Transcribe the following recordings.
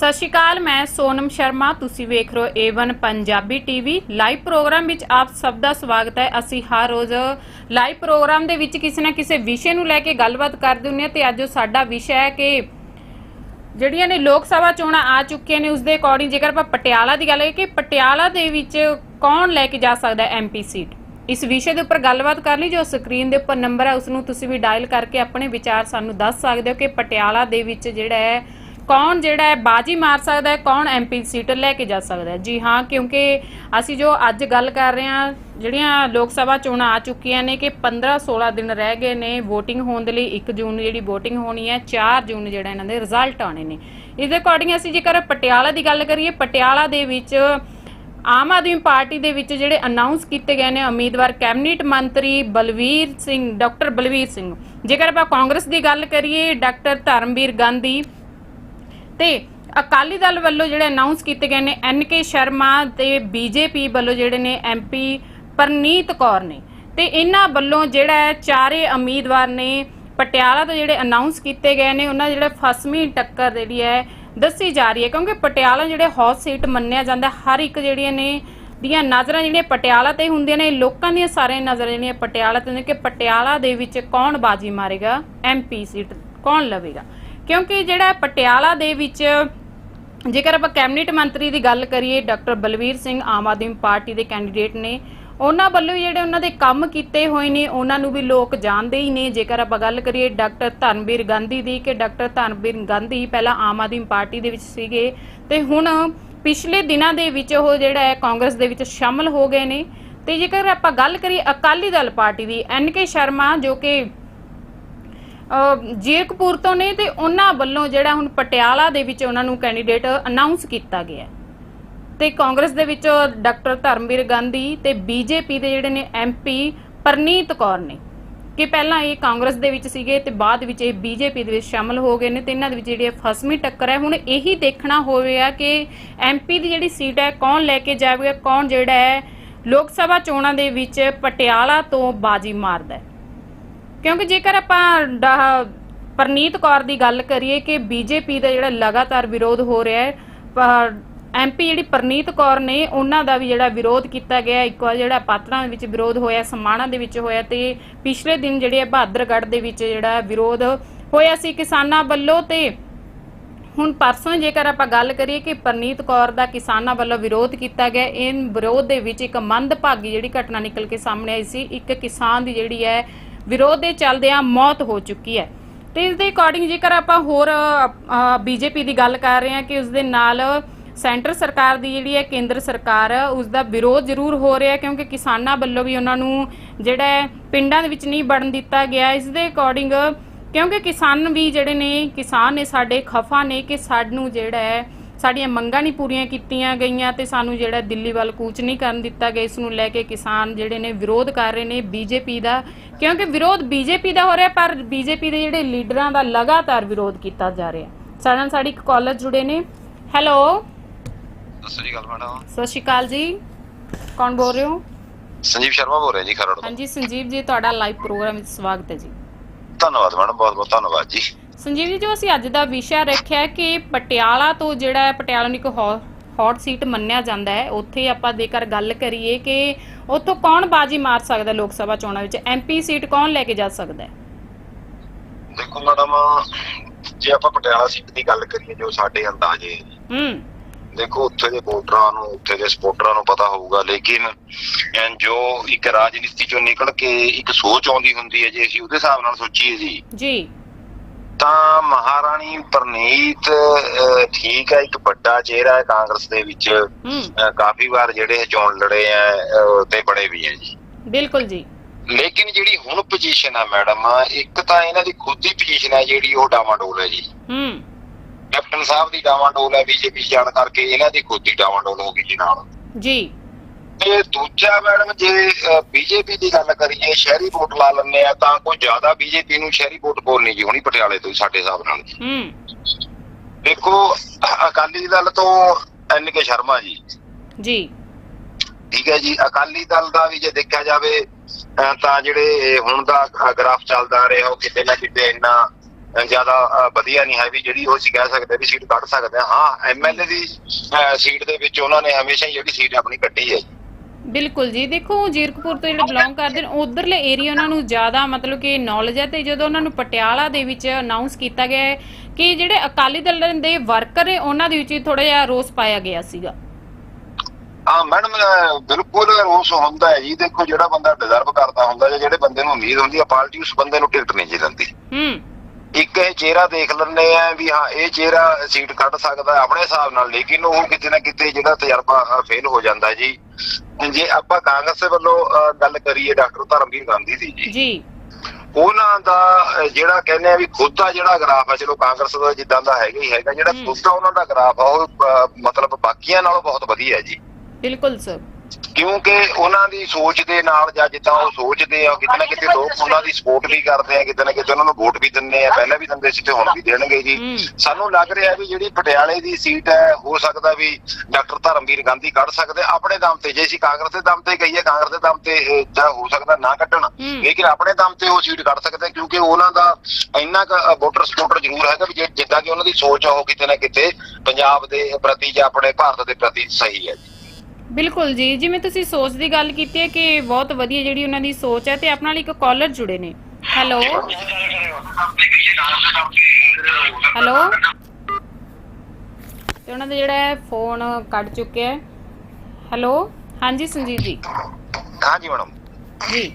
ਸਤਿ ਸ਼੍ਰੀ ਅਕਾਲ, ਮੈਂ ਸੋਨਮ ਸ਼ਰਮਾ। ਤੁਸੀਂ ਵੇਖ ਰਹੇ ਹੋ A1 Punjabi TV live programme ਵਿੱਚ ਆਪ ਸਭ ਦਾ ਸਵਾਗਤ ਹੈ। ਅਸੀਂ ਹਰ ਰੋਜ਼ ਲਾਈਵ ਪ੍ਰੋਗਰਾਮ ਦੇ ਵਿੱਚ ਕਿਸੇ ਨਾ ਕਿਸੇ ਵਿਸ਼ੇ ਨੂੰ ਲੈ ਕੇ ਗੱਲਬਾਤ ਕਰਦੇ ਹੁੰਦੇ ਹਾਂ ਤੇ ਅੱਜ ਸਾਡਾ ਵਿਸ਼ਾ ਹੈ ਕਿ ਜਿਹੜੀਆਂ ਨੇ ਲੋਕ ਸਭਾ ਚੋਣਾਂ ਆ ਚੁੱਕੀਆਂ ਨੇ ਉਸ ਦੇ ਅਕੋਰਡਿੰਗ ਜੇਕਰ ਆਪਾਂ ਪਟਿਆਲਾ ਦੀ ਗੱਲ ਕਰੀਏ ਕਿ ਪਟਿਆਲਾ ਦੇ ਵਿੱਚ ਕੌਣ ਲੈ ਕੇ ਜਾ ਸਕਦਾ ਹੈ ਐਮਪੀ ਸੀਟ ਇਸ ਵਿਸ਼ੇ ਦੇ ਉੱਪਰ ਗੱਲਬਾਤ ਕਰ ਲਈ, ਜੋ ਸਕਰੀਨ ਦੇ ਉੱਪਰ ਨੰਬਰ ਹੈ ਉਸ ਨੂੰ ਤੁਸੀਂ ਵੀ ਡਾਇਲ ਕਰਕੇ ਆਪਣੇ ਵਿਚਾਰ ਸਾਨੂੰ ਦੱਸ ਸਕਦੇ ਹੋ ਕਿ ਪਟਿਆਲਾ ਦੇ ਵਿੱਚ ਜਿਹੜਾ ਹੈ ਕੌਣ ਜਿਹੜਾ ਹੈ ਬਾਜੀ ਮਾਰ ਸਕਦਾ ਹੈ, ਕੌਣ ਐਮਪੀ ਸੀਟ ਲੈ ਕੇ ਜਾ ਸਕਦਾ ਹੈ? ਜੀ ਹਾਂ, ਕਿਉਂਕਿ ਅਸੀਂ ਜੋ ਅੱਜ ਗੱਲ ਕਰ ਰਹੇ ਹਾਂ, ਜਿਹੜੀਆਂ ਲੋਕ ਸਭਾ ਚੋਣਾਂ ਆ ਚੁੱਕੀਆਂ ਨੇ ਕਿ 15 16 ਦਿਨ ਰਹਿ ਗਏ ਨੇ VOTING ਹੋਣ ਦੇ ਲਈ 1 ਜੂਨ ਜਿਹੜੀ VOTING ਹੋਣੀ ਹੈ 4 ਜੂਨ ਜਿਹੜਾ ਇਹਨਾਂ ਦੇ ਰਿਜ਼ਲਟ ਆਉਣੇ ਨੇ। ਇਸ ਦੇ ਅਕੋਰਡਿੰਗ ਅਸੀਂ ਜੇਕਰ ਪਟਿਆਲਾ ਦੀ ਗੱਲ ਕਰੀਏ, ਪਟਿਆਲਾ ਦੇ ਵਿੱਚ ਆਮ ਆਦਮੀ ਪਾਰਟੀ ਦੇ ਵਿੱਚ ਜਿਹੜੇ ਅਨਾਉਂਸ ਕੀਤੇ ਗਏ ਨੇ ਉਮੀਦਵਾਰ ਕੈਬਨਿਟ ਮੰਤਰੀ ਬਲਵੀਰ ਸਿੰਘ, ਡਾਕਟਰ ਬਲਵੀਰ ਸਿੰਘ। ਜੇਕਰ ਆਪਾਂ ਕਾਂਗਰਸ ਦੀ ਗੱਲ ਕਰੀਏ, ਡਾਕਟਰ ਧਰਮਵੀਰ ਗਾਂਧੀ ਤੇ ਅਕਾਲੀ ਦਲ ਵੱਲੋਂ ਜਿਹੜੇ ਅਨਾਉਂਸ ਕੀਤੇ ਗਏ ਨੇ ਐਨ ਕੇ ਸ਼ਰਮਾ ਤੇ ਬੀਜੇਪੀ ਵੱਲੋਂ ਜਿਹੜੇ ਨੇ ਐਮਪੀ ਪਰਨੀਤ ਕੌਰ ਨੇ। ਤੇ ਇਹਨਾਂ ਵੱਲੋਂ ਜਿਹੜਾ ਚਾਰੇ ਉਮੀਦਵਾਰ ਨੇ ਪਟਿਆਲਾ ਤੋਂ ਜਿਹੜੇ ਅਨਾਉਂਸ ਕੀਤੇ ਗਏ ਨੇ, ਉਹਨਾਂ ਦੀ ਜਿਹੜਾ ਫਸਵੀਂ ਟੱਕਰ ਜਿਹੜੀ ਹੈ ਦੱਸੀ ਜਾ ਰਹੀ ਹੈ ਕਿਉਂਕਿ ਪਟਿਆਲਾ ਜਿਹੜੇ ਹੌਟ ਸੀਟ ਮੰਨਿਆ ਜਾਂਦਾ ਹਰ ਇੱਕ ਜਿਹੜੀਆਂ ਨੇ ਦੀਆਂ ਨਜ਼ਰਾਂ ਜਿਹੜੀਆਂ ਪਟਿਆਲਾ ਤੇ ਹੁੰਦੀਆਂ ਨੇ, ਲੋਕਾਂ ਦੀਆਂ ਸਾਰੀਆਂ ਨਜ਼ਰਾਂ ਜਿਹੜੀਆਂ ਪਟਿਆਲਾ ਤੇ ਨੇ ਕਿ ਪਟਿਆਲਾ ਦੇ ਵਿੱਚ ਕੌਣ ਬਾਜੀ ਮਾਰੇਗਾ ਐਮਪੀ ਸੀਟ ਕੌਣ ਲਵੇਗਾ। ਕਿਉਂਕਿ ਜਿਹੜਾ ਪਟਿਆਲਾ ਦੇ ਵਿੱਚ, ਜੇਕਰ ਆਪਾਂ ਕੈਬਨਿਟ ਮੰਤਰੀ ਦੀ ਗੱਲ ਕਰੀਏ, ਡਾਕਟਰ ਬਲਵੀਰ ਸਿੰਘ ਆਮ ਆਦਮੀ ਪਾਰਟੀ ਦੇ ਕੈਂਡੀਡੇਟ ਨੇ, ਉਹਨਾਂ ਵੱਲੋਂ ਜਿਹੜੇ ਉਹਨਾਂ ਦੇ ਕੰਮ ਕੀਤੇ ਹੋਏ ਨੇ, ਉਹਨਾਂ ਨੂੰ ਵੀ ਲੋਕ ਜਾਣਦੇ ਹੀ ਨੇ। ਜੇਕਰ ਆਪਾਂ ਗੱਲ ਕਰੀਏ ਡਾਕਟਰ ਧਰਮਵੀਰ ਗਾਂਧੀ ਦੀ, ਕਿ ਡਾਕਟਰ ਧਰਮਵੀਰ ਗਾਂਧੀ ਪਹਿਲਾਂ ਆਮ ਆਦਮੀ ਪਾਰਟੀ ਦੇ ਵਿੱਚ ਸੀਗੇ, ਤੇ ਹੁਣ ਪਿਛਲੇ ਦਿਨਾਂ ਦੇ ਵਿੱਚ ਉਹ ਜਿਹੜਾ ਹੈ, ਕਾਂਗਰਸ ਦੇ ਵਿੱਚ ਸ਼ਾਮਲ ਹੋ ਗਏ ਨੇ। ਤੇ ਜੇਕਰ ਆਪਾਂ ਗੱਲ ਕਰੀਏ ਅਕਾਲੀ ਦਲ ਪਾਰਟੀ ਦੀ, ਐਨ ਕੇ ਸ਼ਰਮਾ ਜੋ ਕਿ ਜੀਰਕਪੁਰ ਤੋਂ ਨੇ ਤੇ ਉਹਨਾਂ ਵੱਲੋਂ ਜਿਹੜਾ ਹੁਣ ਪਟਿਆਲਾ ਦੇ ਵਿੱਚ ਉਹਨਾਂ ਨੂੰ ਕੈਂਡੀਡੇਟ ਅਨਾਉਂਸ ਕੀਤਾ ਗਿਆ ਹੈ। ਤੇ ਕਾਂਗਰਸ ਦੇ ਵਿੱਚ ਡਾਕਟਰ ਧਰਮਵੀਰ ਗਾਂਧੀ ਤੇ ਬੀਜੇਪੀ ਦੇ ਜਿਹੜੇ ਨੇ ਐਮਪੀ ਪਰਨੀਤ ਕੌਰ ਨੇ, ਕਿ ਪਹਿਲਾਂ ਇਹ ਕਾਂਗਰਸ ਦੇ ਵਿੱਚ ਸੀਗੇ ਤੇ ਬਾਅਦ ਵਿੱਚ ਇਹ ਬੀਜੇਪੀ ਦੇ ਵਿੱਚ ਸ਼ਾਮਲ ਹੋ ਗਏ ਨੇ ਤੇ ਇਹਨਾਂ ਦੇ ਵਿੱਚ ਜਿਹੜੀ ਇਹ ਫਸਵੀਂ ਟੱਕਰ ਹੈ, ਹੁਣ ਇਹੀ ਦੇਖਣਾ ਹੋਵੇਗਾ ਕਿ ਐਮਪੀ ਦੀ ਜਿਹੜੀ ਸੀਟ ਹੈ ਕੌਣ ਲੈ ਕੇ ਜਾਵੇਗਾ, ਕੌਣ ਜਿਹੜਾ ਹੈ ਲੋਕ ਸਭਾ ਚੋਣਾਂ ਦੇ ਵਿੱਚ ਪਟਿਆਲਾ ਤੋਂ ਬਾਜੀ ਮਾਰਦਾ ਹੈ ਕਿਉਂਕਿ ਜੇਕਰ ਆਪਾਂ ਡਾ- ਪਰਨੀਤ ਕੌਰ ਦੀ ਗੱਲ ਕਰੀਏ ਕਿ ਬੀਜੇਪੀ ਦਾ ਜਿਹੜਾ ਲਗਾਤਾਰ ਵਿਰੋਧ ਹੋ ਰਿਹਾ ਹੈ ਐਮਪੀ ਜਿਹੜੀ ਪਰਨੀਤ ਕੌਰ ਨੇ ਉਹਨਾਂ ਦਾ ਵੀ ਜਿਹੜਾ ਵਿਰੋਧ ਕੀਤਾ ਗਿਆ ਇੱਕ ਵਾਰ ਜਿਹੜਾ ਪਾਤਰਾਂ ਦੇ ਵਿੱਚ ਵਿਰੋਧ ਹੋਇਆ, ਸਮਾਣਾ ਦੇ ਵਿੱਚ ਹੋਇਆ ਤੇ ਪਿਛਲੇ ਦਿਨ ਜਿਹੜੇ ਬਹਾਦਰਗੜ੍ਹ ਦੇ ਵਿੱਚ ਜਿਹੜਾ ਵਿਰੋਧ ਹੋਇਆ ਸੀ ਕਿਸਾਨਾਂ ਵੱਲੋਂ ਤੇ ਹੁਣ ਪਰਸੋਂ ਜੇਕਰ ਆਪਾਂ ਗੱਲ ਕਰੀਏ ਕਿ ਪਰਨੀਤ ਕੌਰ ਦਾ ਕਿਸਾਨਾਂ ਵੱਲੋਂ ਵਿਰੋਧ ਕੀਤਾ ਗਿਆ, ਇਹ ਵਿਰੋਧ ਦੇ ਵਿੱਚ ਇੱਕ ਮੰਦਭਾਗੀ ਜਿਹੜੀ ਘਟਨਾ ਨਿਕਲ ਕੇ ਸਾਹਮਣੇ ਆਈ ਸੀ, ਇੱਕ ਕਿਸਾਨ ਦੀ ਜਿਹੜੀ ਹੈ ਵਿਰੋਧ ਦੇ ਚੱਲਦਿਆਂ ਮੌਤ ਹੋ ਚੁੱਕੀ ਹੈ। ਤੇ ਇਸ ਦੇ ਅਕੋਰਡਿੰਗ ਜੇਕਰ ਆਪਾਂ ਹੋਰ ਬੀਜੇਪੀ ਦੀ ਗੱਲ ਕਰ ਰਹੇ ਹਾਂ ਕਿ ਉਸ ਦੇ ਨਾਲ ਸੈਂਟਰ ਸਰਕਾਰ ਦੀ ਜਿਹੜੀ ਹੈ, ਕੇਂਦਰ ਸਰਕਾਰ, ਉਸ ਦਾ ਵਿਰੋਧ ਜ਼ਰੂਰ ਹੋ ਰਿਹਾ ਕਿਉਂਕਿ ਕਿਸਾਨਾਂ ਵੱਲੋਂ ਵੀ ਉਹਨਾਂ ਨੂੰ ਜਿਹੜਾ ਪਿੰਡਾਂ ਦੇ ਵਿੱਚ ਨਹੀਂ ਵੜਨ ਦਿੱਤਾ ਗਿਆ। ਇਸ ਦੇ ਅਕੋਰਡਿੰਗ ਕਿਉਂਕਿ ਕਿਸਾਨ ਵੀ ਜਿਹੜੇ ਨੇ, ਕਿਸਾਨ ਨੇ ਸਾਡੇ ਖਫਾ ਨੇ ਕਿ ਸਾਨੂੰ ਜਿਹੜਾ ਹੈ ਸਾਡੀਆਂ ਮੰਗਾਂ ਨਹੀਂ ਪੂਰੀਆਂ ਕੀਤੀਆਂ ਗਈਆਂ ਤੇ ਸਾਨੂੰ ਜਿਹੜਾ ਦਿੱਲੀ ਵੱਲ ਕੂਚ ਨਹੀਂ ਕਰਨ ਦਿੱਤਾ ਗਿਆ ਇਸ ਨੂੰ ਲੈ ਕੇ ਕਿਸਾਨ ਜਿਹੜੇ ਨੇ ਵਿਰੋਧ ਕਰ ਰਹੇ ਨੇ ਬੀਜੇਪੀ ਦਾ ਕਿਉਂਕਿ ਵਿਰੋਧ ਬੀਜੇਪੀ ਦਾ ਹੋ ਰਿਹਾ ਪਰ ਬੀਜੇਪੀ ਦੇ ਜਿਹੜੇ ਲੀਡਰਾਂ ਦਾ ਲਗਾਤਾਰ ਵਿਰੋਧ ਕੀਤਾ ਜਾ ਰਿਹਾ। ਸਾਡੇ ਨਾਲ ਸਾਡੀ ਇੱਕ ਕਾਲਰ ਜੁੜੇ ਨੇ। ਹੈਲੋ ਸਤਿ ਸ੍ਰੀ ਅਕਾਲ ਮੈਡਮ। ਸਤਿ ਸ਼੍ਰੀ ਅਕਾਲ ਜੀ। ਕੌਣ ਬੋਲ ਰਹੇ ਹੋ? ਸੰਜੀਵ ਸ਼ਰਮਾ ਬੋਲ ਰਿਹਾ ਜੀ ਖਰੜ ਤੋਂ। ਹਾਂਜੀ ਸੰਜੀਵ ਜੀ ਤੁਹਾਡਾ ਲਾਈਵ ਪ੍ਰੋਗਰਾਮ ਵਿੱਚ ਸਵਾਗਤ ਹੈ ਜੀ। ਧੰਨਵਾਦ ਮੈਡਮ ਬਹੁਤ ਬਹੁਤ ਧੰਨਵਾਦ ਜੀ। ਸੰਜੀਵ ਜੀ ਜੋ ਅਸੀਂ ਅੱਜ ਦਾ ਵਿਸ਼ਾ ਰੱਖਿਆ ਕਿ ਪਟਿਆਲਾ ਤੋਂ ਜਿਹੜਾ ਹੈ ਪਟਿਆਲਾ ਨੂੰ ਇੱਕ ਹੌਟ ਸੀਟ ਮੰਨਿਆ ਜਾਂਦਾ ਹੈ। ਉੱਥੇ ਆਪਾਂ ਜੇਕਰ ਗੱਲ ਕਰੀਏ ਕਿ ਉੱਥੋਂ ਕੌਣ ਬਾਜੀ ਮਾਰ ਸਕਦਾ ਲੋਕ ਸਭਾ ਚੋਣਾਂ ਵਿੱਚ? ਐਮਪੀ ਸੀਟ ਕੌਣ ਲੈ ਕੇ ਜਾ ਸਕਦਾ ਹੈ? ਦੇਖੋ ਮੈਡਮ ਜੇ ਆਪਾਂ ਪਟਿਆਲਾ ਸੀਟ ਦੀ ਗੱਲ ਕਰੀਏ ਜੋ ਸਾਡੇ ਅੰਦਾਜ਼ੇ ਹੂੰ। ਦੇਖੋ ਉੱਥੇ ਦੇ ਵੋਟਰਾਂ ਨੂੰ ਉੱਥੇ ਦੇ ਸਪੋਰਟਰਾਂ ਨੂੰ ਪਤਾ ਹੋਊਗਾ ਲੇਕਿਨ ਜੋ ਇੱਕ ਰਾਜਨੀਤੀ ਚੋਂ ਨਿਕਲ ਕੇ ਇੱਕ ਸੋਚ ਆਉਂਦੀ ਹੁੰਦੀ ਹੈ ਜੇ ਅਸੀਂ ਉਹਦੇ ਹਿਸਾਬ ਨਾਲ ਸੋਚੀਏ ਜੀ ਜੀ। ਤਾਂ ਮਹਾਰਾਣੀ ਪ੍ਰਨੀਤ ਠੀਕ ਹੈ ਇੱਕ ਵੱਡਾ ਚਿਹਰਾ ਹੈ ਕਾਂਗਰਸ ਦੇ ਵਿੱਚ। ਕਾਫੀ ਵਾਰ ਜਿਹੜੇ ਚੋਣ ਲੜੇ ਆ ਤੇ ਬੜੇ ਵੀ ਹੈ ਜੀ। ਬਿਲਕੁਲ ਜੀ। ਲੇਕਿਨ ਜਿਹੜੀ ਹੁਣ ਪੋਜੀਸ਼ਨ ਹੈ ਮੈਡਮ ਇੱਕ ਤਾਂ ਇਹਨਾਂ ਦੀ ਖੁਦ ਦੀ ਪੋਜੀਸ਼ਨ ਹੈ ਜਿਹੜੀ ਉਹ ਡਾਵਾਡੋਲ ਹੈ ਜੀ। ਹੂੰ। ਕੈਪਟਨ ਸਾਹਿਬ ਦੀ ਡਾਵਾਡੋਲ ਹੈ ਬੀਜੇਪੀ ਜਾਣ ਕਰਕੇ ਇਹਨਾਂ ਦੀ ਖੁਦ ਦੀ ਡਾਵਾਡੋਲ ਹੋ ਗਈ ਜੀ ਨਾਲ। ਜੀ। ਤੇ ਦੂਜਾ ਮੈਡਮ ਜੇ ਬੀਜੇਪੀ ਦੀ ਗੱਲ ਕਰੀਏ ਸ਼ਹਿਰੀ ਵੋਟ ਲਾ ਲੈਂਦੇ ਆ ਤਾਂ ਕੋਈ ਜ਼ਿਆਦਾ ਬੀਜੇਪੀ ਨੂੰ ਸ਼ਹਿਰੀ ਵੋਟ ਬੋਲਣੀ ਜੀ ਹੁਣੀ ਪਟਿਆਲੇ ਤੋਂ ਸਾਡੇ ਹਿਸਾਬ ਨਾਲ ਹੂੰ। ਦੇਖੋ ਅਕਾਲੀ ਦਲ ਤੋਂ ਐਨ ਕੇ ਸ਼ਰਮਾ ਜੀ। ਜੀ। ਠੀਕ ਹੈ ਜੀ ਅਕਾਲੀ ਦਲ ਦਾ ਵੀ ਜੇ ਦੇਖਿਆ ਜਾਵੇ ਤਾਂ ਜਿਹੜੇ ਹੁਣ ਦਾ ਗ੍ਰਾਫ ਚੱਲਦਾ ਰਿਹਾ ਉਹ ਕਿਤੇ ਨਾ ਕਿਤੇ ਇੰਨਾ ਜ਼ਿਆਦਾ ਵਧੀਆ ਨਹੀਂ ਹੈ ਵੀ ਜਿਹੜੀ ਉਹ ਅਸੀਂ ਕਹਿ ਸਕਦੇ ਵੀ ਸੀਟ ਕੱਢ ਸਕਦੇ ਹਾਂ। ਹਾਂ ਐਮਐਲਏ ਦੀ ਸੀਟ ਦੇ ਵਿੱਚ ਉਹਨਾਂ ਨੇ ਹਮੇਸ਼ਾ ਹੀ ਜਿਹੜੀ ਸੀਟ ਆਪਣੀ ਕੱਢੀ ਹੈ ਬਿਲਕੁਲ ਜੀ। ਦੇਖੋ ਜੀਰਕਪੁਰ ਤੋਂ ਜਿਹੜੇ ਬਿਲੋਂਗ ਕਰਦੇ ਨੇ ਉਧਰਲੇ ਏਰੀਆ ਉਹਨਾਂ ਨੂੰ ਜ਼ਿਆਦਾ ਮਤਲਬ ਕਿ ਨੌਲੇਜ ਹੈ ਤੇ ਜਦੋਂ ਉਹਨਾਂ ਨੂੰ ਪਟਿਆਲਾ ਦੇ ਵਿੱਚ ਅਨਾਉਂਸ ਕੀਤਾ ਗਿਆ ਹੈ ਕਿ ਜਿਹੜੇ ਅਕਾਲੀ ਦਲ ਦੇ ਵਰਕਰ ਨੇ ਉਹਨਾਂ ਦੇ ਵਿੱਚ ਥੋੜਾ ਜਿਹਾ ਰੋਸ ਪਾਇਆ ਗਿਆ ਸੀਗਾ। ਹਾਂ ਮੈਡਮ ਬਿਲਕੁਲ ਰੋਸ ਹੁੰਦਾ ਹੈ ਜੀ। ਦੇਖੋ ਜਿਹੜਾ ਬੰਦਾ ਡਿਜ਼ਰਵ ਕਰਦਾ ਹੁੰਦਾ ਜਾਂ ਜਿਹੜੇ ਬੰਦੇ ਨੂੰ ਉਮੀਦ ਹੁੰਦੀ ਆ ਪਾਰਟੀ ਉਸ ਬੰਦੇ ਨੂੰ ਟਿਕਟ ਨਹੀਂ ਜੀ ਦਿੰਦੀ। ਹੂੰ। ਇੱਕ ਇਹ ਚਿਹਰਾ ਦੇਖ ਲੈਂਦੇ ਆ ਵੀ ਹਾਂ ਇਹ ਚਿਹਰਾ ਸੀਟ ਕੱਢ ਸਕਦਾ ਆਪਣੇ ਹਿਸਾਬ ਨਾਲ ਲੇਕਿਨ ਉਹ ਕਿਤੇ ਨਾ ਕਿਤੇ ਜਿਹੜਾ ਤਜਰਬਾ ਫੇਲ ਹੋ ਜਾਂਦਾ ਜੀ। ਜੇ ਆਪਾਂ ਕਾਂਗਰਸ ਦੇ ਵੱਲੋਂ ਗੱਲ ਕਰੀਏ ਡਾਕਟਰ ਧਰਮਵੀਰ ਗਾਂਧੀ ਦੀ ਜੀ। ਜੀ। ਉਹਨਾਂ ਦਾ ਜਿਹੜਾ ਕਹਿੰਦੇ ਆ ਵੀ ਖੁਦ ਦਾ ਜਿਹੜਾ ਗ੍ਰਾਫ ਆ ਚਲੋ ਕਾਂਗਰਸ ਦਾ ਜਿੱਦਾਂ ਦਾ ਹੈਗਾ ਹੀ ਹੈਗਾ ਜਿਹੜਾ। ਖੁਦ ਦਾ ਉਹਨਾਂ ਦਾ ਗ੍ਰਾਫ ਆ ਉਹ ਮਤਲਬ ਬਾਕੀਆਂ ਨਾਲੋਂ ਬਹੁਤ ਵਧੀਆ ਹੈ ਜੀ। ਬਿਲਕੁਲ ਸਰ। ਕਿਉਂਕਿ ਉਹਨਾਂ ਦੀ ਸੋਚ ਦੇ ਨਾਲ ਜਾਂ ਜਿੱਦਾਂ ਉਹ ਸੋਚਦੇ ਆ ਕਿਤੇ ਨਾ ਕਿਤੇ ਲੋਕ ਉਹਨਾਂ ਦੀ ਸਪੋਰਟ ਵੀ ਕਰਦੇ ਆ ਕਿਤੇ ਨਾ ਕਿਤੇ ਉਹਨਾਂ ਨੂੰ ਵੋਟ ਵੀ ਦਿੰਦੇ ਆ ਪਹਿਲਾਂ ਵੀ ਦਿੰਦੇ ਸੀ ਤੇ ਹੁਣ ਵੀ ਦੇਣਗੇ ਜੀ। ਹੂੰ। ਸਾਨੂੰ ਲੱਗ ਰਿਹਾ ਵੀ ਜਿਹੜੀ ਪਟਿਆਲੇ ਦੀ ਸੀਟ ਹੈ ਹੋ ਸਕਦਾ ਵੀ ਡਾਕਟਰ ਧਰਮਵੀਰ ਗਾਂਧੀ ਕੱਢ ਸਕਦੇ ਆਪਣੇ ਦਮ ਤੇ ਜੇ ਅਸੀਂ ਕਾਂਗਰਸ ਦੇ ਦਮ ਤੇ ਕਹੀਏ ਕਾਂਗਰਸ ਦੇ ਦਮ ਤੇ ਜਾਂ ਹੋ ਸਕਦਾ ਨਾ ਕੱਢਣ ਹੂੰ। ਲੇਕਿਨ ਆਪਣੇ ਦਮ ਤੇ ਉਹ ਸੀਟ ਕੱਢ ਸਕਦੇ ਕਿਉਂਕਿ ਉਹਨਾਂ ਦਾ ਇੰਨਾ ਕੁ ਵੋਟਰ ਸਪੋਰਟਰ ਜ਼ਰੂਰ ਹੈਗਾ ਵੀ ਜਿੱਦਾਂ ਕਿ ਉਹਨਾਂ ਦੀ ਸੋਚ ਆ ਉਹ ਕਿਤੇ ਨਾ ਕਿਤੇ ਪੰਜਾਬ ਦੇ ਪ੍ਰਤੀ ਜਾਂ ਆਪਣੇ ਭਾਰਤ ਦੇ ਪ੍ਰਤੀ ਸਹੀ ਹੈ। ਜੀ ਬਿਲਕੁਲ ਜੀ ਜਿਵੇਂ ਤੁਸੀਂ ਸੋਚ ਦੀ ਗੱਲ ਕੀਤੀ ਹੈ ਕਿ ਬਹੁਤ ਵਧੀਆ ਜਿਹੜੀ ਉਹਨਾਂ ਦੀ ਸੋਚ ਹੈ ਤੇ ਆਪਣੇ ਨਾਲ ਇੱਕ ਕਾਲਰ ਜੁੜੇ ਨੇ। ਹੈਲੋ ਹੈਲੋ ਤੇ ਉਹਨਾਂ ਦਾ ਜਿਹੜਾ ਹੈ ਫੋਨ ਕੱਟ ਚੁੱਕਿਆ ਹੈ। ਹੈਲੋ ਹਾਂਜੀ ਸੰਜੀਤ ਜੀ। ਹਾਂਜੀ ਮੈਡਮ। ਜੀ।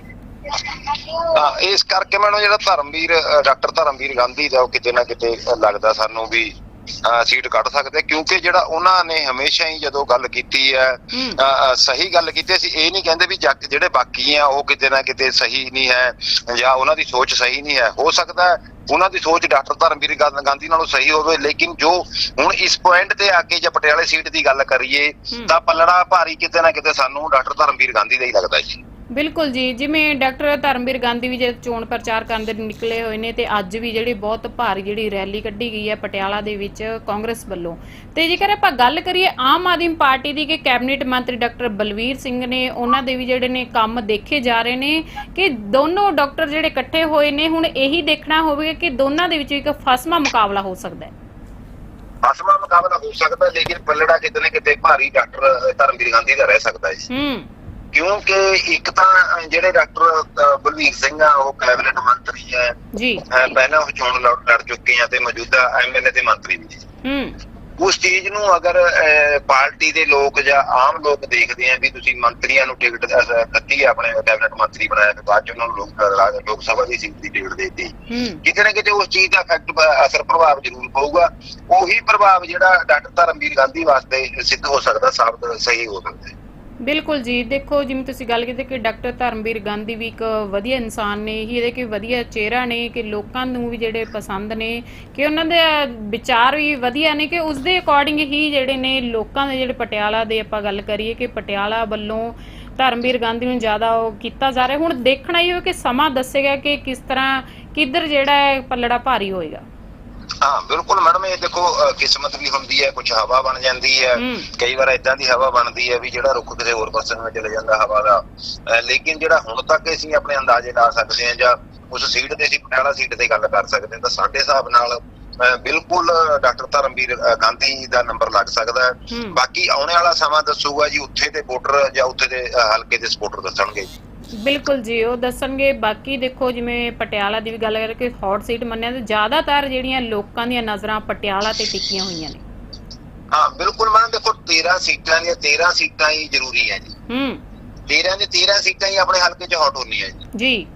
ਤਾਂ ਇਸ ਕਰਕੇ ਮੈਨੂੰ ਜਿਹੜਾ ਧਰਮਵੀਰ ਡਾਕਟਰ ਧਰਮਵੀਰ ਗਾਂਧੀ ਦਾ ਉਹ ਕਿਤੇ ਨਾ ਕਿਤੇ ਲੱਗਦਾ ਸਾਨੂੰ ਵੀ ਸੀਟ ਕੱਢ ਸਕਦੇ ਕਿਉਂਕਿ ਜਿਹੜਾ ਉਹਨਾਂ ਨੇ ਹਮੇਸ਼ਾ ਹੀ ਜਦੋਂ ਗੱਲ ਕੀਤੀ ਹੈ ਸਹੀ ਗੱਲ ਕੀਤੀ ਸੀ ਇਹ ਨਹੀਂ ਕਹਿੰਦੇ ਵੀ ਜਿਹੜੇ ਬਾਕੀ ਆ ਉਹ ਕਿਤੇ ਨਾ ਕਿਤੇ ਸਹੀ ਨਹੀਂ ਹੈ ਜਾਂ ਉਹਨਾਂ ਦੀ ਸੋਚ ਸਹੀ ਨਹੀਂ ਹੈ। ਹੋ ਸਕਦਾ ਉਹਨਾਂ ਦੀ ਸੋਚ ਡਾਕਟਰ ਧਰਮਵੀਰ ਗਾਂਧੀ ਨਾਲੋਂ ਸਹੀ ਹੋਵੇ ਲੇਕਿਨ ਜੋ ਹੁਣ ਇਸ ਪੁਆਇੰਟ ਤੇ ਆ ਕੇ ਜੇ ਪਟਿਆਲੇ ਸੀਟ ਦੀ ਗੱਲ ਕਰੀਏ। ਤਾਂ ਪੱਲੜਾ ਭਾਰੀ ਕਿਤੇ ਨਾ ਕਿਤੇ ਸਾਨੂੰ ਡਾਕਟਰ ਧਰਮਵੀਰ ਗਾਂਧੀ ਦਾ ਹੀ ਲੱਗਦਾ ਜੀ। ਬਿਲਕੁਲ ਜੀ ਜਿਵੇਂ ਡਾਕਟਰ ਧਰਮਵੀਰ ਗਾਂਧੀ ਵੀ ਜਦ ਚੋਣ ਪ੍ਰਚਾਰ ਕਰਨ ਦੇ ਨਿਕਲੇ ਹੋਏ ਨੇ ਤੇ ਅੱਜ ਵੀ ਜਿਹੜੀ ਬਹੁਤ ਭਾਰੀ ਜਿਹੜੀ ਰੈਲੀ ਕੱਢੀ ਗਈ ਹੈ ਪਟਿਆਲਾ ਦੇ ਵਿੱਚ ਕਾਂਗਰਸ ਵੱਲੋਂ। ਤੇ ਜੇਕਰ ਆਪਾਂ ਗੱਲ ਕਰੀਏ ਆਮ ਆਦਮੀ ਪਾਰਟੀ ਦੀ ਕਿ ਕੈਬਨਿਟ ਮੰਤਰੀ ਡਾਕਟਰ ਬਲਵੀਰ ਸਿੰਘ ਨੇ ਉਹਨਾਂ ਦੇ ਵੀ ਜਿਹੜੇ ਨੇ ਕੰਮ ਦੇਖੇ ਜਾ ਰਹੇ ਨੇ ਕਿ ਦੋਨੋਂ ਡਾਕਟਰ ਜਿਹੜੇ ਇਕੱਠੇ ਹੋਏ ਨੇ ਹੁਣ ਇਹੀ ਦੇਖਣਾ ਹੋਵੇਗਾ ਕਿ ਦੋਨਾਂ ਦੇ ਵਿੱਚ ਇੱਕ ਫਸਮਾ ਮੁਕਾਬਲਾ ਹੋ ਸਕਦਾ ਹੈ। ਅਸਮਾ ਮੁਕਾਬਲਾ ਹੋ ਸਕਦਾ ਲੇਕਿਨ ਪੱਲੜਾ ਕਿਤੇ ਨਾ ਕਿਤੇ ਭਾਰੀ ਡਾਕਟਰ ਧਰਮਵੀਰ ਗਾਂਧੀ ਦਾ ਰਹਿ ਸਕਦਾ ਹੈ ਜੀ। ਹੂੰ। ਕਿਉਂਕਿ ਇੱਕ ਤਾਂ ਜਿਹੜੇ ਡਾਕਟਰ ਬਲਵੀਰ ਸਿੰਘ ਆ ਉਹ ਕੈਬਨਿਟ ਮੰਤਰੀ ਹੈ। ਜੀ। ਪਹਿਲਾਂ ਉਹ ਚੋਣ ਲੜ ਚੁੱਕੇ ਆ ਤੇ ਮੌਜੂਦਾ ਐਮਐਲਏ ਤੇ ਮੰਤਰੀ ਵੀ ਹੂੰ। ਉਸ ਚੀਜ਼ ਨੂੰ ਅਗਰ ਪਾਰਟੀ ਦੇ ਲੋਕ ਜਾਂ ਆਮ ਲੋਕ ਦੇਖਦੇ ਆ ਵੀ ਤੁਸੀਂ ਮੰਤਰੀਆਂ ਨੂੰ ਟਿਕਟ ਆ ਆਪਣੇ ਕੈਬਨਿਟ ਮੰਤਰੀ ਬਣਾਇਆ ਤੇ ਬਾਅਦ ਚ ਉਹਨਾਂ ਨੂੰ ਲੋਕ ਸਭਾ ਦੀ ਸੀਟ ਦੀ ਟਿਕਟ ਦੇ ਦਿੱਤੀ। ਕਿਤੇ ਨਾ ਕਿਤੇ ਉਸ ਚੀਜ਼ ਦਾ ਇਫੈਕਟ ਅਸਰ ਪ੍ਰਭਾਵ ਜ਼ਰੂਰ ਪਊਗਾ। ਉਹੀ ਪ੍ਰਭਾਵ ਜਿਹੜਾ ਡਾਕਟਰ ਧਰਮਵੀਰ ਗਾਂਧੀ ਵਾਸਤੇ ਸਿੱਧ ਹੋ ਸਕਦਾ ਸਾਬਤ ਸਹੀ ਹੋ ਸਕਦਾ। ਹੈ। ਬਿਲਕੁਲ ਜੀ, ਦੇਖੋ ਜਿਵੇਂ ਤੁਸੀਂ ਗੱਲ ਕੀਤੀ ਕਿ ਡਾਕਟਰ ਧਰਮਵੀਰ ਗਾਂਧੀ ਵੀ ਇੱਕ ਵਧੀਆ ਇਨਸਾਨ ਨੇ ਹੀ ਇਹਦੇ ਕਿ ਵਧੀਆ ਚਿਹਰਾ ਨੇ, ਕਿ ਲੋਕਾਂ ਨੂੰ ਵੀ ਜਿਹੜੇ ਪਸੰਦ ਨੇ, ਕਿ ਉਹਨਾਂ ਦੇ ਵਿਚਾਰ ਵੀ ਵਧੀਆ ਨੇ, ਕਿ ਉਸ ਦੇ ਅਕੋਰਡਿੰਗ ਹੀ ਜਿਹੜੇ ਨੇ ਲੋਕਾਂ ਦੇ ਜਿਹੜੇ ਪਟਿਆਲਾ ਦੇ ਆਪਾਂ ਗੱਲ ਕਰੀਏ ਕਿ ਪਟਿਆਲਾ ਵੱਲੋਂ ਧਰਮਵੀਰ ਗਾਂਧੀ ਨੂੰ ਜ਼ਿਆਦਾ ਉਹ ਕੀਤਾ ਜਾ ਰਿਹਾ। ਹੁਣ ਦੇਖਣਾ ਹੀ ਹੋ ਕਿ ਸਮਾਂ ਦੱਸੇਗਾ ਕਿ ਕਿਸ ਤਰ੍ਹਾਂ ਕਿੱਧਰ ਜਿਹੜਾ ਹੈ ਪੱਲੜਾ ਭਾਰੀ ਹੋਏਗਾ। ਹਾਂ ਬਿਲਕੁਲ ਮੈਡਮ ਇਹ ਦੇਖੋ ਕਿਸਮਤ ਵੀ ਹੁੰਦੀ ਹੈ ਕੁਝ ਹਵਾ ਬਣ ਜਾਂਦੀ ਹੈ। ਕਈ ਵਾਰ ਇਦਾਂ ਦੀ ਹਵਾ ਬਣਦੀ ਹੈ ਵੀ ਜਿਹੜਾ ਰੁੱਖ ਕਿਸੇ ਹੋਰ ਪਾਸੇ ਨੂੰ ਚਲੇ ਜਾਂਦਾ ਹਵਾ ਦਾ। ਲੇਕਿਨ ਜਿਹੜਾ ਹੁਣ ਤੱਕ ਅਸੀਂ ਆਪਣੇ ਅੰਦਾਜ਼ੇ ਲਾ ਸਕਦੇ ਹਾਂ ਜਾਂ ਉਸ ਸੀਟ ਤੇ ਅਸੀਂ ਪਟਿਆਲਾ ਸੀਟ ਤੇ ਗੱਲ ਕਰ ਸਕਦੇ ਹਾਂ ਤਾਂ ਸਾਡੇ ਹਿਸਾਬ ਨਾਲ ਬਿਲਕੁਲ ਡਾਕਟਰ ਧਰਮਵੀਰ ਗਾਂਧੀ ਦਾ ਨੰਬਰ ਲੱਗ ਸਕਦਾ ਬਾਕੀ ਆਉਣ ਵਾਲਾ ਸਮਾਂ ਦੱਸੂਗਾ ਜੀ ਉੱਥੇ ਦੇ ਵੋਟਰ ਜਾਂ ਉੱਥੇ ਦੇ ਹਲਕੇ ਦੇ ਸਪੋਰਟਰ ਦੱਸਣਗੇ। ਜੀ ਬਿਲਕੁਲ ਜੀ ਉਹ ਦੱਸਣਗੇ ਬਾਕੀ ਦੇਖੋ ਜਿਵੇਂ ਪਟਿਆਲਾ ਦੀ ਵੀ ਗੱਲ ਕਰੀਏ ਕਿ ਹੌਟ ਸੀਟ ਮੰਨਿਆ ਤੇ ਜ਼ਿਆਦਾਤਰ ਜਿਹੜੀਆਂ ਲੋਕਾਂ ਦੀਆਂ ਨਜ਼ਰਾਂ ਪਟਿਆਲਾ ਤੇ ਟਿਕੀਆਂ ਹੋਈਆਂ ਨੇ। ਹਾਂ ਬਿਲਕੁਲ ਮੈਡਮ ਦੇਖੋ 13 ਸੀਟਾਂ ਦੀਆਂ 13 ਸੀਟਾਂ ਹੀ ਜ਼ਰੂਰੀ ਹੈ ਜੀ। ਹੂੰ। 13 ਦੇ 13 ਸੀਟਾਂ ਹੀ ਆਪਣੇ ਹਲਕੇ 'ਚ ਹੌਟ ਹੋਣੀਆਂ ਜੀ। ਜੀ।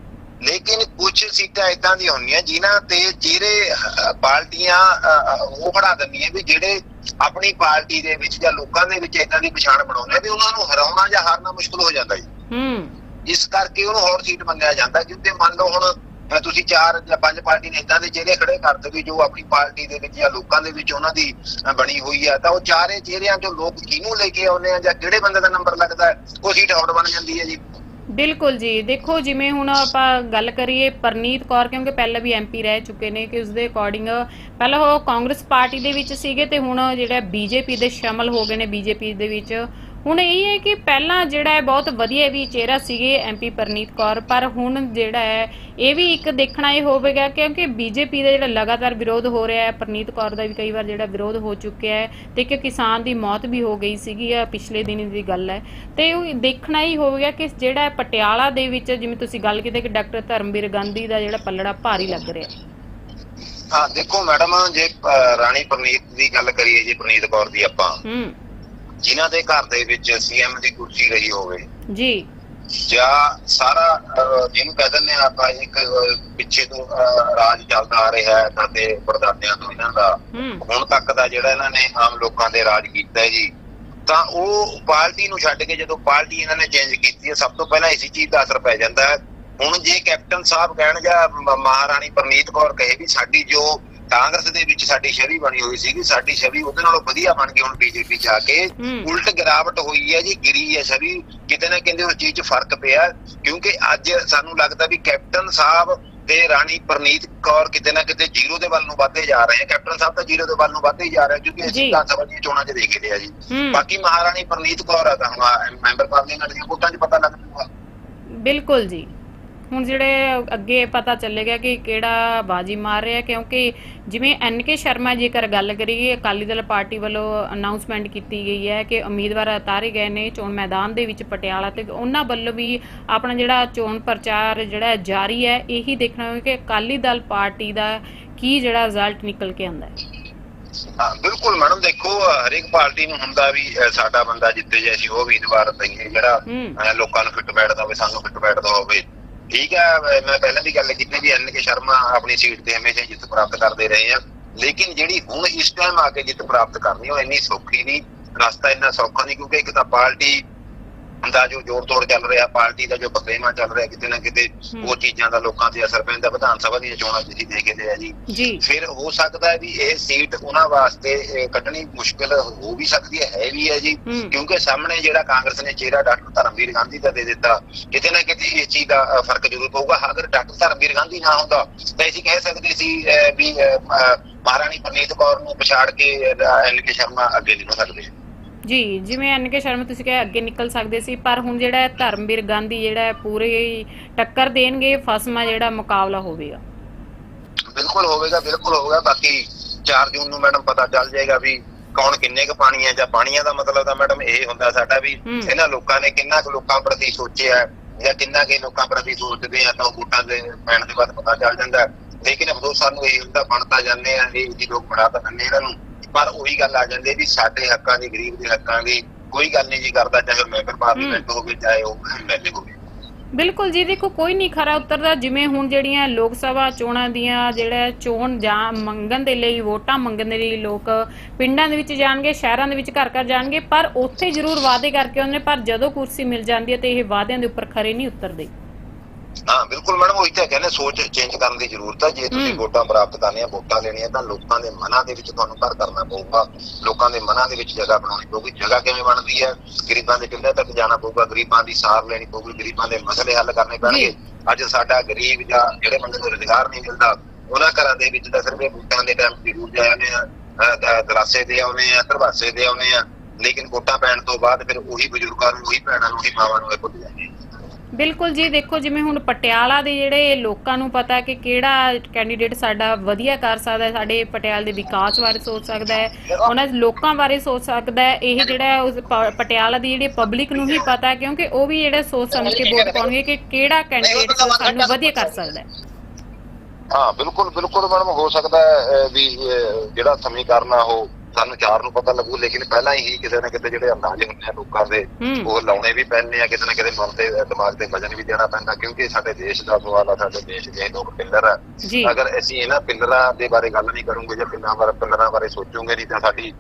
ਲੇਕਿਨ ਕੁਝ ਸੀਟਾਂ ਇਦਾਂ ਦੀਆਂ ਹੁੰਦੀਆਂ ਜਿਨ੍ਹਾਂ ਤੇ ਜਿਹੜੇ ਪਾਰਟੀਆਂ ਉਹ ਖੜਾ ਦਿੰਦੀਆਂ ਵੀ ਜਿਹੜੇ ਆਪਣੀ ਪਾਰਟੀ ਦੇ ਵਿੱਚ ਜਾਂ ਲੋਕਾਂ ਦੇ ਵਿੱਚ ਇਦਾਂ ਦੀ ਪਛਾਣ ਬਣਾਉਂਦੇ ਵੀ ਉਹਨਾਂ ਨੂੰ ਹਰਾਉਣਾ ਜਾਂ ਹਾਰਨਾ ਮੁਸ਼ਕਲ ਹੋ ਜਾਂਦਾ ਜੀ। ਹੂੰ। ਇਸ ਕਰਕੇ ਉਹਨੂੰ ਹੌਟ ਸੀਟ ਮੰਨਿਆ ਜਾਂਦਾ ਕਿਉਂਕਿ ਮੰਨ ਲਓ ਹੁਣ ਤੁਸੀਂ ਚਾਰ ਜਾਂ ਪੰਜ ਪਾਰਟੀ ਨੇ ਇਦਾਂ ਦੇ ਚਿਹਰੇ ਖੜੇ ਕਰ ਦਿੱਤੇ ਜੋ ਆਪਣੀ ਪਾਰਟੀ ਦੇ ਵਿੱਚ ਜਾਂ ਲੋਕਾਂ ਦੇ ਵਿੱਚ ਉਹਨਾਂ ਦੀ ਬਣੀ ਹੋਈ ਆ, ਤਾਂ ਉਹ ਚਾਰੇ ਚਿਹਰਿਆਂ ਚੋਂ ਲੋਕ ਕਿਹਨੂੰ ਲੈ ਕੇ ਆਉਂਦੇ ਆ ਜਾਂ ਕਿਹੜੇ ਬੰਦੇ ਦਾ ਨੰਬਰ ਲੱਗਦਾ, ਉਹ ਸੀਟ ਹੌਟ ਬਣ ਜਾਂਦੀ ਹੈ ਜੀ। ਬਿਲਕੁਲ ਜੀ, ਦੇਖੋ ਜਿਵੇਂ ਹੁਣ ਆਪਾਂ ਗੱਲ ਕਰੀਏ ਪਰਨੀਤ ਕੌਰ, ਕਿਉਂਕਿ ਪਹਿਲਾਂ ਵੀ ਐਮਪੀ ਰਹਿ ਚੁੱਕੇ ਨੇ ਕਿ ਉਸ ਦੇ ਅਕੋਰਡਿੰਗ ਪਹਿਲਾਂ ਉਹ ਕਾਂਗਰਸ ਪਾਰਟੀ ਦੇ ਵਿੱਚ ਸੀਗੇ ਤੇ ਹੁਣ ਜਿਹੜਾ ਬੀਜੇਪੀ ਦੇ ਸ਼ਾਮਲ ਹੋ ਗਏ ਨੇ, ਬੀਜੇਪੀ ਦੇ ਵਿੱਚ। ਹੁਣ ਇਹ ਹੈ ਕਿ ਪਹਿਲਾਂ ਜਿਹੜਾ ਹੈ ਬਹੁਤ ਵਧੀਆ ਵੀ ਚਿਹਰਾ ਸੀਗੇ ਐਮਪੀ ਪਰਨੀਤ ਕੌਰ ਪਰ ਹੁਣ ਜਿਹੜਾ ਹੈ ਇਹ ਵੀ ਇੱਕ ਦੇਖਣਾ ਇਹ ਹੋਵੇਗਾ ਕਿਉਂਕਿ ਬੀਜੇਪੀ ਦਾ ਜਿਹੜਾ ਲਗਾਤਾਰ ਵਿਰੋਧ ਹੋ ਰਿਹਾ ਹੈ ਪਰਨੀਤ ਕੌਰ ਦਾ ਵੀ ਕਈ ਵਾਰ ਜਿਹੜਾ ਵਿਰੋਧ ਹੋ ਚੁੱਕਿਆ ਹੈ ਤੇ ਇੱਕ ਕਿਸਾਨ ਦੀ ਮੌਤ ਵੀ ਹੋ ਗਈ ਸੀਗੀ ਆ ਪਿਛਲੇ ਦਿਨ ਦੀ ਗੱਲ ਹੈ। ਤੇ ਉਹ ਦੇਖਣਾ ਹੀ ਹੋਵੇਗਾ ਕਿ ਜਿਹੜਾ ਹੈ ਪਟਿਆਲਾ ਦੇ ਵਿੱਚ ਜਿਵੇਂ ਤੁਸੀਂ ਗੱਲ ਕੀਤੀ ਕਿ ਡਾਕਟਰ ਧਰਮਵੀਰ ਗਾਂਧੀ ਦਾ ਜਿਹੜਾ ਪੱਲੜਾ ਭਾਰੀ ਲੱਗ ਰਿਹਾ ਹਾਂ। ਦੇਖੋ ਮੈਡਮ ਜੇ ਰਾਣੀ ਪ੍ਰਨੀਤ ਦੀ ਗੱਲ ਕਰੀਏ ਜੀ ਪ੍ਰਨੀਤ ਕੌਰ ਦੀ ਆਪਾਂ ਹੂੰ। ਜਿਨ੍ਹਾਂ ਦੇ ਘਰ ਦੇ ਵਿੱਚ ਸੀਐਮ ਦੀ ਕੁਰਸੀ ਰਹੀ ਹੋਵੇ। ਜੀ। ਜਾਂ ਸਾਰਾ ਜਿਹਨੂੰ ਕਹਿ ਦਿੰਦੇ ਆ ਆਪਾਂ ਇੱਕ ਪਿੱਛੇ ਤੋਂ ਰਾਜ ਚੱਲਦਾ ਆ ਰਿਹਾ ਹੈ ਦਾਦੇ ਪਰਦਾਦਿਆਂ ਤੋਂ ਇਹਨਾਂ ਦਾ। ਹੁਣ ਤੱਕ ਦਾ ਜਿਹੜਾ ਇਹਨਾਂ ਨੇ ਆਮ ਲੋਕਾਂ ਦੇ ਰਾਜ ਕੀਤਾ ਹੈ ਜੀ। ਤਾਂ ਉਹ ਪਾਰਟੀ ਨੂੰ ਛੱਡ ਕੇ ਜਦੋਂ ਪਾਰਟੀ ਇਹਨਾਂ ਨੇ ਚੇਂਜ ਕੀਤੀ ਹੈ ਸਭ ਤੋਂ ਪਹਿਲਾਂ ਇਸੇ ਚੀਜ਼ ਦਾ ਅਸਰ ਪੈ ਜਾਂਦਾ ਹੈ। ਹੁਣ ਜੇ ਕੈਪਟਨ ਸਾਹਿਬ ਕਹਿਣ ਜਾਂ ਮਹਾਰਾਣੀ ਪ੍ਰਨੀਤ ਕੌਰ ਕਹੇ ਵੀ ਸਾਡੀ ਜੋ ਕਾਂਗਰਸ ਦੇ ਵਿੱਚ ਸਾਡੀ ਛਵੀ ਬਣੀ ਹੋਈ ਸੀਗੀ ਸਾਡੀ ਛਵੀ ਉਹਦੇ ਨਾਲੋਂ ਵਧੀਆ ਬਣ ਗਈ ਹੁਣ ਬੀਜੇਪੀ ਚ ਆ ਕੇ। ਉਲਟ ਗਿਰਾਵਟ ਹੋਈ ਹੈ ਜੀ ਗਿਰੀ ਹੈ ਛਵੀ। ਕਿਤੇ ਨਾ ਕਿਤੇ ਉਸ ਚੀਜ਼ 'ਚ ਫ਼ਰਕ ਪਿਆ ਕਿਉਂਕਿ ਅੱਜ ਸਾਨੂੰ ਲੱਗਦਾ ਵੀ ਕੈਪਟਨ ਸਾਹਿਬ ਤੇ ਰਾਣੀ ਪ੍ਰਨੀਤ ਕੌਰ ਕਿਤੇ ਨਾ ਕਿਤੇ ਜ਼ੀਰੋ ਦੇ ਵੱਲ ਨੂੰ ਵਧਦੇ ਜਾ ਰਹੇ ਆ ਕੈਪਟਨ ਸਾਹਿਬ ਤਾਂ ਜ਼ੀਰੋ ਦੇ ਵੱਲ ਨੂੰ ਵਧਦੇ ਜਾ ਰਹੇ ਕਿਉਂਕਿ। ਅਸੀਂ ਵਿਧਾਨ ਸਭਾ ਦੀਆਂ ਚੋਣਾਂ 'ਚ ਦੇਖ ਲਿਆ ਜੀ। ਬਾਕੀ ਮਹਾਰਾਣੀ ਪ੍ਰਨੀਤ ਕੌਰ ਆ ਤਾਂ ਹੁਣ ਮੈਂਬਰ ਪਾਰਲੀਮੈਂਟ ਦੀਆਂ ਵੋਟਾਂ 'ਚ ਪਤਾ ਲੱਗ ਜੂਗਾ। ਬਿਲਕੁਲ ਜੀ। ਹੁਣ ਜਿਹੜੇ ਅੱਗੇ ਪਤਾ ਚੱਲੇਗਾ ਕਿ ਕਿਹੜਾ ਬਾਜੀ ਮਾਰ ਰਿਹਾ ਕਿਉਂਕਿ ਜਿਵੇਂ ਐਨ ਕੇ ਸ਼ਰਮਾ ਜੇਕਰ ਗੱਲ ਕਰੀਏ ਅਕਾਲੀ ਦਲ ਪਾਰਟੀ ਵੱਲੋਂ ਅਨਾਉਂਸਮੈਂਟ ਕੀਤੀ ਗਈ ਹੈ ਕਿ ਉਮੀਦਵਾਰ ਉਤਾਰੇ ਗਏ ਨੇ ਚੋਣ ਮੈਦਾਨ ਦੇ ਵਿੱਚ ਪਟਿਆਲਾ ਤੇ ਉਹਨਾਂ ਵੱਲੋਂ ਵੀ ਆਪਣਾ ਜਿਹੜਾ ਚੋਣ ਪ੍ਰਚਾਰ ਜਿਹੜਾ ਜਾਰੀ ਹੈ ਇਹੀ ਦੇਖਣਾ ਹੋਵੇਗਾ ਕਿ ਅਕਾਲੀ ਦਲ ਪਾਰਟੀ ਦਾ ਕੀ ਜਿਹੜਾ ਰਿਜ਼ਲਟ ਨਿਕਲ ਕੇ ਆਉਂਦਾ ਹੈ। ਹਾਂ ਬਿਲਕੁਲ ਮੈਡਮ ਦੇਖੋ ਹਰੇਕ ਪਾਰਟੀ ਨੂੰ ਹੁੰਦਾ ਵੀ ਸਾਡਾ ਬੰਦਾ ਜਿੱਤੇ ਜੇ ਅਸੀਂ ਉਹ ਉਮੀਦਵਾਰ ਦਈਏ ਜਿਹੜਾ ਲੋਕਾਂ ਨੂੰ ਫਿੱਟ ਬੈਠਦਾ ਹੋਵੇ ਸਾਨੂੰ ਫਿੱਟ ਬੈਠਦਾ ਹੋਵੇ। ਠੀਕ ਹੈ ਮੈਂ ਪਹਿਲਾਂ ਵੀ ਗੱਲ ਕੀਤੀ ਵੀ ਐਨ ਕੇ ਸ਼ਰਮਾ ਆਪਣੀ ਸੀਟ ਤੇ ਹਮੇਸ਼ਾ ਜਿੱਤ ਪ੍ਰਾਪਤ ਕਰਦੇ ਰਹੇ ਆ। ਲੇਕਿਨ ਜਿਹੜੀ ਹੁਣ ਇਸ ਟਾਈਮ ਆ ਕੇ ਜਿੱਤ ਪ੍ਰਾਪਤ ਕਰਨੀ, ਉਹ ਇੰਨੀ ਸੌਖੀ ਨਹੀਂ, ਰਸਤਾ ਇੰਨਾ ਸੌਖਾ ਨਹੀਂ, ਕਿਉਂਕਿ ਇੱਕ ਤਾਂ ਪਾਰਟੀ ਦਾ ਜੋ ਜੋਰ ਤੋੜ ਚੱਲ ਰਿਹਾ ਪਾਰਟੀ ਦਾ ਜੋ ਬਦਲੇਵਾ ਚੱਲ ਰਿਹਾ ਕਿਤੇ ਨਾ ਕਿਤੇ। ਉਹ ਚੀਜ਼ਾਂ ਦਾ ਲੋਕਾਂ ਤੇ ਅਸਰ ਪੈਂਦਾ ਵਿਧਾਨ ਸਭਾ ਦੀਆਂ ਚੋਣਾਂ ਤੁਸੀਂ ਦੇਖ ਲਿਆ ਜੀ। ਫਿਰ ਹੋ ਸਕਦਾ ਹੈ ਵੀ ਇਹ ਸੀਟ ਉਹਨਾਂ ਵਾਸਤੇ ਕੱਢਣੀ ਮੁਸ਼ਕਲ ਹੋ ਵੀ ਸਕਦੀ ਹੈ ਹੈ ਵੀ ਹੈ ਜੀ। ਕਿਉਂਕਿ ਸਾਹਮਣੇ ਜਿਹੜਾ ਕਾਂਗਰਸ ਨੇ ਚਿਹਰਾ ਡਾਕਟਰ ਧਰਮਵੀਰ ਗਾਂਧੀ ਦਾ ਦੇ ਦਿੱਤਾ ਕਿਤੇ ਨਾ ਕਿਤੇ ਇਸ ਚੀਜ਼ ਦਾ ਫ਼ਰਕ ਜ਼ਰੂਰ ਪਊਗਾ। ਅਗਰ ਡਾਕਟਰ ਧਰਮਵੀਰ ਗਾਂਧੀ ਨਾ ਹੁੰਦਾ ਤਾਂ ਅਸੀਂ ਕਹਿ ਸਕਦੇ ਸੀ ਵੀ ਮਹਾਰਾਣੀ ਪ੍ਰਨੀਤ ਕੌਰ ਨੂੰ ਪਛਾੜ ਕੇ ਐਨ ਕੇ ਸ਼ਰਮਾ ਅੱਗੇ ਨਹੀਂ ਹੋ ਸਕਦੇ। ਜੀ ਜਿਵੇਂ ਐਨ ਕੇ ਸ਼ਰਮਾ ਤੁਸੀਂ ਕਿਹਾ ਅੱਗੇ ਨਿਕਲ ਸਕਦੇ ਸੀ ਪਰ ਹੁਣ ਜਿਹੜਾ ਹੈ ਧਰਮਵੀਰ ਗਾਂਧੀ ਜਿਹੜਾ ਹੈ ਪੂਰੇ ਹੀ ਟੱਕਰ ਦੇਣਗੇ ਫਸਮਾ ਜਿਹੜਾ ਮੁਕਾਬਲਾ ਹੋਵੇਗਾ ਬਿਲਕੁਲ ਹੋਵੇਗਾ ਬਿਲਕੁਲ ਹੋਵੇਗਾ ਬਾਕੀ 4 ਜੂਨ ਨੂੰ ਮੈਡਮ ਪਤਾ ਚੱਲ ਜਾਏਗਾ ਵੀ ਕੌਣ ਕਿੰਨੇ ਕੁ ਪਾਣੀ ਹੈ ਜਾਂ ਪਾਣੀਆਂ ਦਾ ਮਤਲਬ ਤਾਂ ਮੈਡਮ ਇਹ ਹੁੰਦਾ ਸਾਡਾ ਵੀ। ਇਹਨਾਂ ਲੋਕਾਂ ਨੇ ਕਿੰਨਾ ਕੁ ਲੋਕਾਂ ਪ੍ਰਤੀ ਸੋਚਿਆ ਜਾਂ ਕਿੰਨਾ ਕੁ ਲੋਕਾਂ ਪ੍ਰਤੀ ਸੋਚਦੇ ਆ ਤਾਂ ਵੋਟਾਂ ਦੇ ਪੈਣ ਦੇ ਬਾਅਦ ਪਤਾ ਚੱਲ ਜਾਂਦਾ। ਲੇਕਿਨ ਅਫਸੋਸ ਸਾਨੂੰ ਇਹ ਹੁੰਦਾ ਬਣਦਾ ਜਾਂਦੇ ਆ ਇਹ ਜੀ ਲੋਕ ਬਣਾ ਤਾਂ ਦਿੰਦੇ ਇਹਨਾਂ ਨੂੰ ਪਰ ਉਹੀ ਗੱਲ ਆ ਜਾਂਦੀ ਹੈ ਵੀ ਸਾਡੇ ਹੱਕਾਂ ਦੀ ਗਰੀਬ ਦੇ ਹੱਕਾਂ ਦੀ ਕੋਈ ਗੱਲ ਨਹੀਂ ਜੀ ਕਰਦਾ ਚਾਹੇ ਉਹ ਮੈਂਬਰ ਪਾਰਲੀਮੈਂਟ ਹੋਵੇ ਚਾਹੇ ਉਹ ਐਮਐਲਏ ਹੋਵੇ। ਬਿਲਕੁਲ ਜੀ ਦੇਖੋ ਕੋਈ ਨਹੀਂ ਖਰਾ ਉਤਰਦਾ। ਜਿਵੇਂ ਹੁਣ ਜਿਹੜੀਆਂ ਲੋਕ ਸਭਾ ਚੋਣਾਂ ਦੀਆਂ ਜਿਹੜਾ ਚੋਣ ਜਾਂ ਮੰਗਣ ਦੇ ਲਈ ਵੋਟਾਂ ਮੰਗਣ ਦੇ ਲਈ ਲੋਕ ਪਿੰਡਾਂ ਦੇ ਵਿੱਚ ਜਾਣਗੇ ਸ਼ਹਿਰਾਂ ਦੇ ਵਿੱਚ ਘਰ ਘਰ ਜਾਣਗੇ ਪਰ ਉੱਥੇ ਜ਼ਰੂਰ ਵਾਅਦੇ ਕਰਕੇ ਆਉਂਦੇ ਪਰ ਜਦੋਂ ਕੁਰਸੀ ਮਿਲ ਜਾਂਦੀ ਹੈ ਤੇ ਇਹ ਵਾਅਦਿਆਂ ਦੇ ਉੱਪਰ ਖਰੇ ਨਹੀਂ ਉਤਰਦੇ। ਹਾਂ ਬਿਲਕੁਲ ਮੈਡਮ ਉਹੀ ਤਾਂ ਕਹਿੰਦੇ ਸੋਚ ਚੇਂਜ ਕਰਨ ਦੀ ਜ਼ਰੂਰਤ ਹੈ ਜੇ ਤੁਸੀਂ। ਵੋਟਾਂ ਪ੍ਰਾਪਤ ਕਰਨੀਆਂ ਵੋਟਾਂ ਲੈਣੀਆਂ ਤਾਂ ਲੋਕਾਂ ਦੇ ਮਨਾਂ ਦੇ ਵਿੱਚ ਤੁਹਾਨੂੰ ਘਰ ਕਰਨਾ ਪਊਗਾ। ਲੋਕਾਂ ਦੇ ਮਨਾਂ ਦੇ ਵਿੱਚ ਜਗ੍ਹਾ ਬਣਾਉਣੀ ਪਊਗੀ। ਜਗ੍ਹਾ ਕਿਵੇਂ ਬਣਦੀ ਹੈ? ਗਰੀਬਾਂ ਦੇ ਪਿੰਡਾਂ ਤੱਕ ਜਾਣਾ ਪਊਗਾ। ਗਰੀਬਾਂ ਦੀ ਸਾਰ ਲੈਣੀ ਪਊਗੀ। ਗਰੀਬਾਂ ਦੇ ਮਸਲੇ ਹੱਲ ਕਰਨੇ ਪੈਣਗੇ। ਅੱਜ ਸਾਡਾ ਗਰੀਬ ਜਾਂ ਜਿਹੜੇ ਬੰਦੇ ਨੂੰ ਰੁਜ਼ਗਾਰ ਨਹੀਂ ਮਿਲਦਾ ਉਹਨਾਂ ਘਰਾਂ ਦੇ ਵਿੱਚ ਤਾਂ ਸਿਰਫ ਵੋਟਾਂ ਦੇ ਟਾਈਮ ਜ਼ਰੂਰ ਜਾ ਆਉਂਦੇ ਆ। ਦਰਾਸੇ ਦੇ ਆਉਨੇ ਆ ਧਰਵਾਸੇ ਦੇ ਆਉਨੇ ਆ। ਲੇਕਿਨ ਵੋਟਾਂ ਪੈਣ ਤੋਂ ਬਾਅਦ ਫਿਰ ਉਹੀ ਬਜ਼ੁਰਗਾਂ ਨੂੰ ਉਹੀ ਭੈਣਾਂ ਨੂੰ ਉਹੀ ਮਾਵਾਂ ਨੂੰ ਇਹ ਭੁੱਲ ਜਾਂਦੇ ਆ ਬਿਲਕੁਲ ਜੀ ਦੇਖੋ ਜਿਵੇਂ ਹੁਣ ਪਟਿਆਲਾ ਦੇ ਜਿਹੜੇ ਲੋਕਾਂ ਨੂੰ ਪਤਾ ਕਿ ਕਿਹੜਾ ਕੈਂਡੀਡੇਟ ਸਾਡਾ ਵਧੀਆ ਕਰ ਸਕਦਾ ਹੈ ਸਾਡੇ ਪਟਿਆਲੇ ਦੇ ਵਿਕਾਸ ਬਾਰੇ ਸੋਚ ਸਕਦਾ ਹੈ ਉਹਨਾਂ ਲੋਕਾਂ ਬਾਰੇ ਸੋਚ ਸਕਦਾ ਹੈ ਇਹ ਜਿਹੜਾ ਉਸ ਪ- ਪਟਿਆਲਾ ਦੀ ਜਿਹੜੀ ਪਬਲਿਕ ਨੂੰ ਹੀ ਪਤਾ ਹੈ ਕਿਉਂਕਿ ਉਹ ਵੀ ਜਿਹੜੇ ਸੋਚ ਸਮਝ ਕੇ ਵੋਟ ਪਾਉਣਗੇ ਕਿ ਕਿਹੜਾ ਕੈਂਡੀਡੇਟ ਸਾਨੂੰ ਵਧੀਆ ਕਰ ਸਕਦਾ ਹੈ। ਹਾਂ ਬਿਲਕੁਲ ਬਿਲਕੁਲ ਮੈਡਮ ਹੋ ਸਕਦਾ ਹੈ ਅਹ, ਵੀ ਅਹ, ਜਿਹੜਾ ਸਮੀਕਰਨ ਆ ਉਹ ਸਾਨੂੰ ਚਾਰ ਨੂੰ ਪਤਾ ਲੱਗੂ ਲੇਕਿਨ ਪਹਿਲਾਂ ਹੀ ਕਿਤੇ ਨਾ ਕਿਤੇ ਜਿਹੜੇ ਅੰਦਾਜ਼ੇ ਹੁੰਦੇ ਆ ਲੋਕਾਂ ਦੇ ਉਹ ਲਾਉਣੇ ਵੀ ਪੈਂਦੇ ਆ ਕਿਤੇ ਨਾ ਕਿਤੇ ਮਨ ਤੇ ਦਿਮਾਗ ਤੇ ਵਜਨ ਵੀ ਦੇਣਾ ਪੈਂਦਾ ਕਿਉਂਕਿ ਸਾਡੇ ਦੇਸ਼ ਦਾ ਸਵਾਲ ਆ ਸਾਡੇ ਦੇਸ਼ ਦੇ ਲੋਕ ਪਿੱਲਰ ਆ। ਅਗਰ ਅਸੀਂ ਇਹਨਾਂ ਪਿੱਲਰਾਂ ਦੇ ਬਾਰੇ ਗੱਲ ਨਹੀਂ ਕਰੂੰਗੇ ਜਾਂ ਪਿੱਲਰਾਂ ਬਾਰੇ ਪਿੱਲਰਾਂ ਬਾਰੇ ਸੋਚੂਗੇ ਨਹੀਂ ਤਾਂ ਸਾਡੀ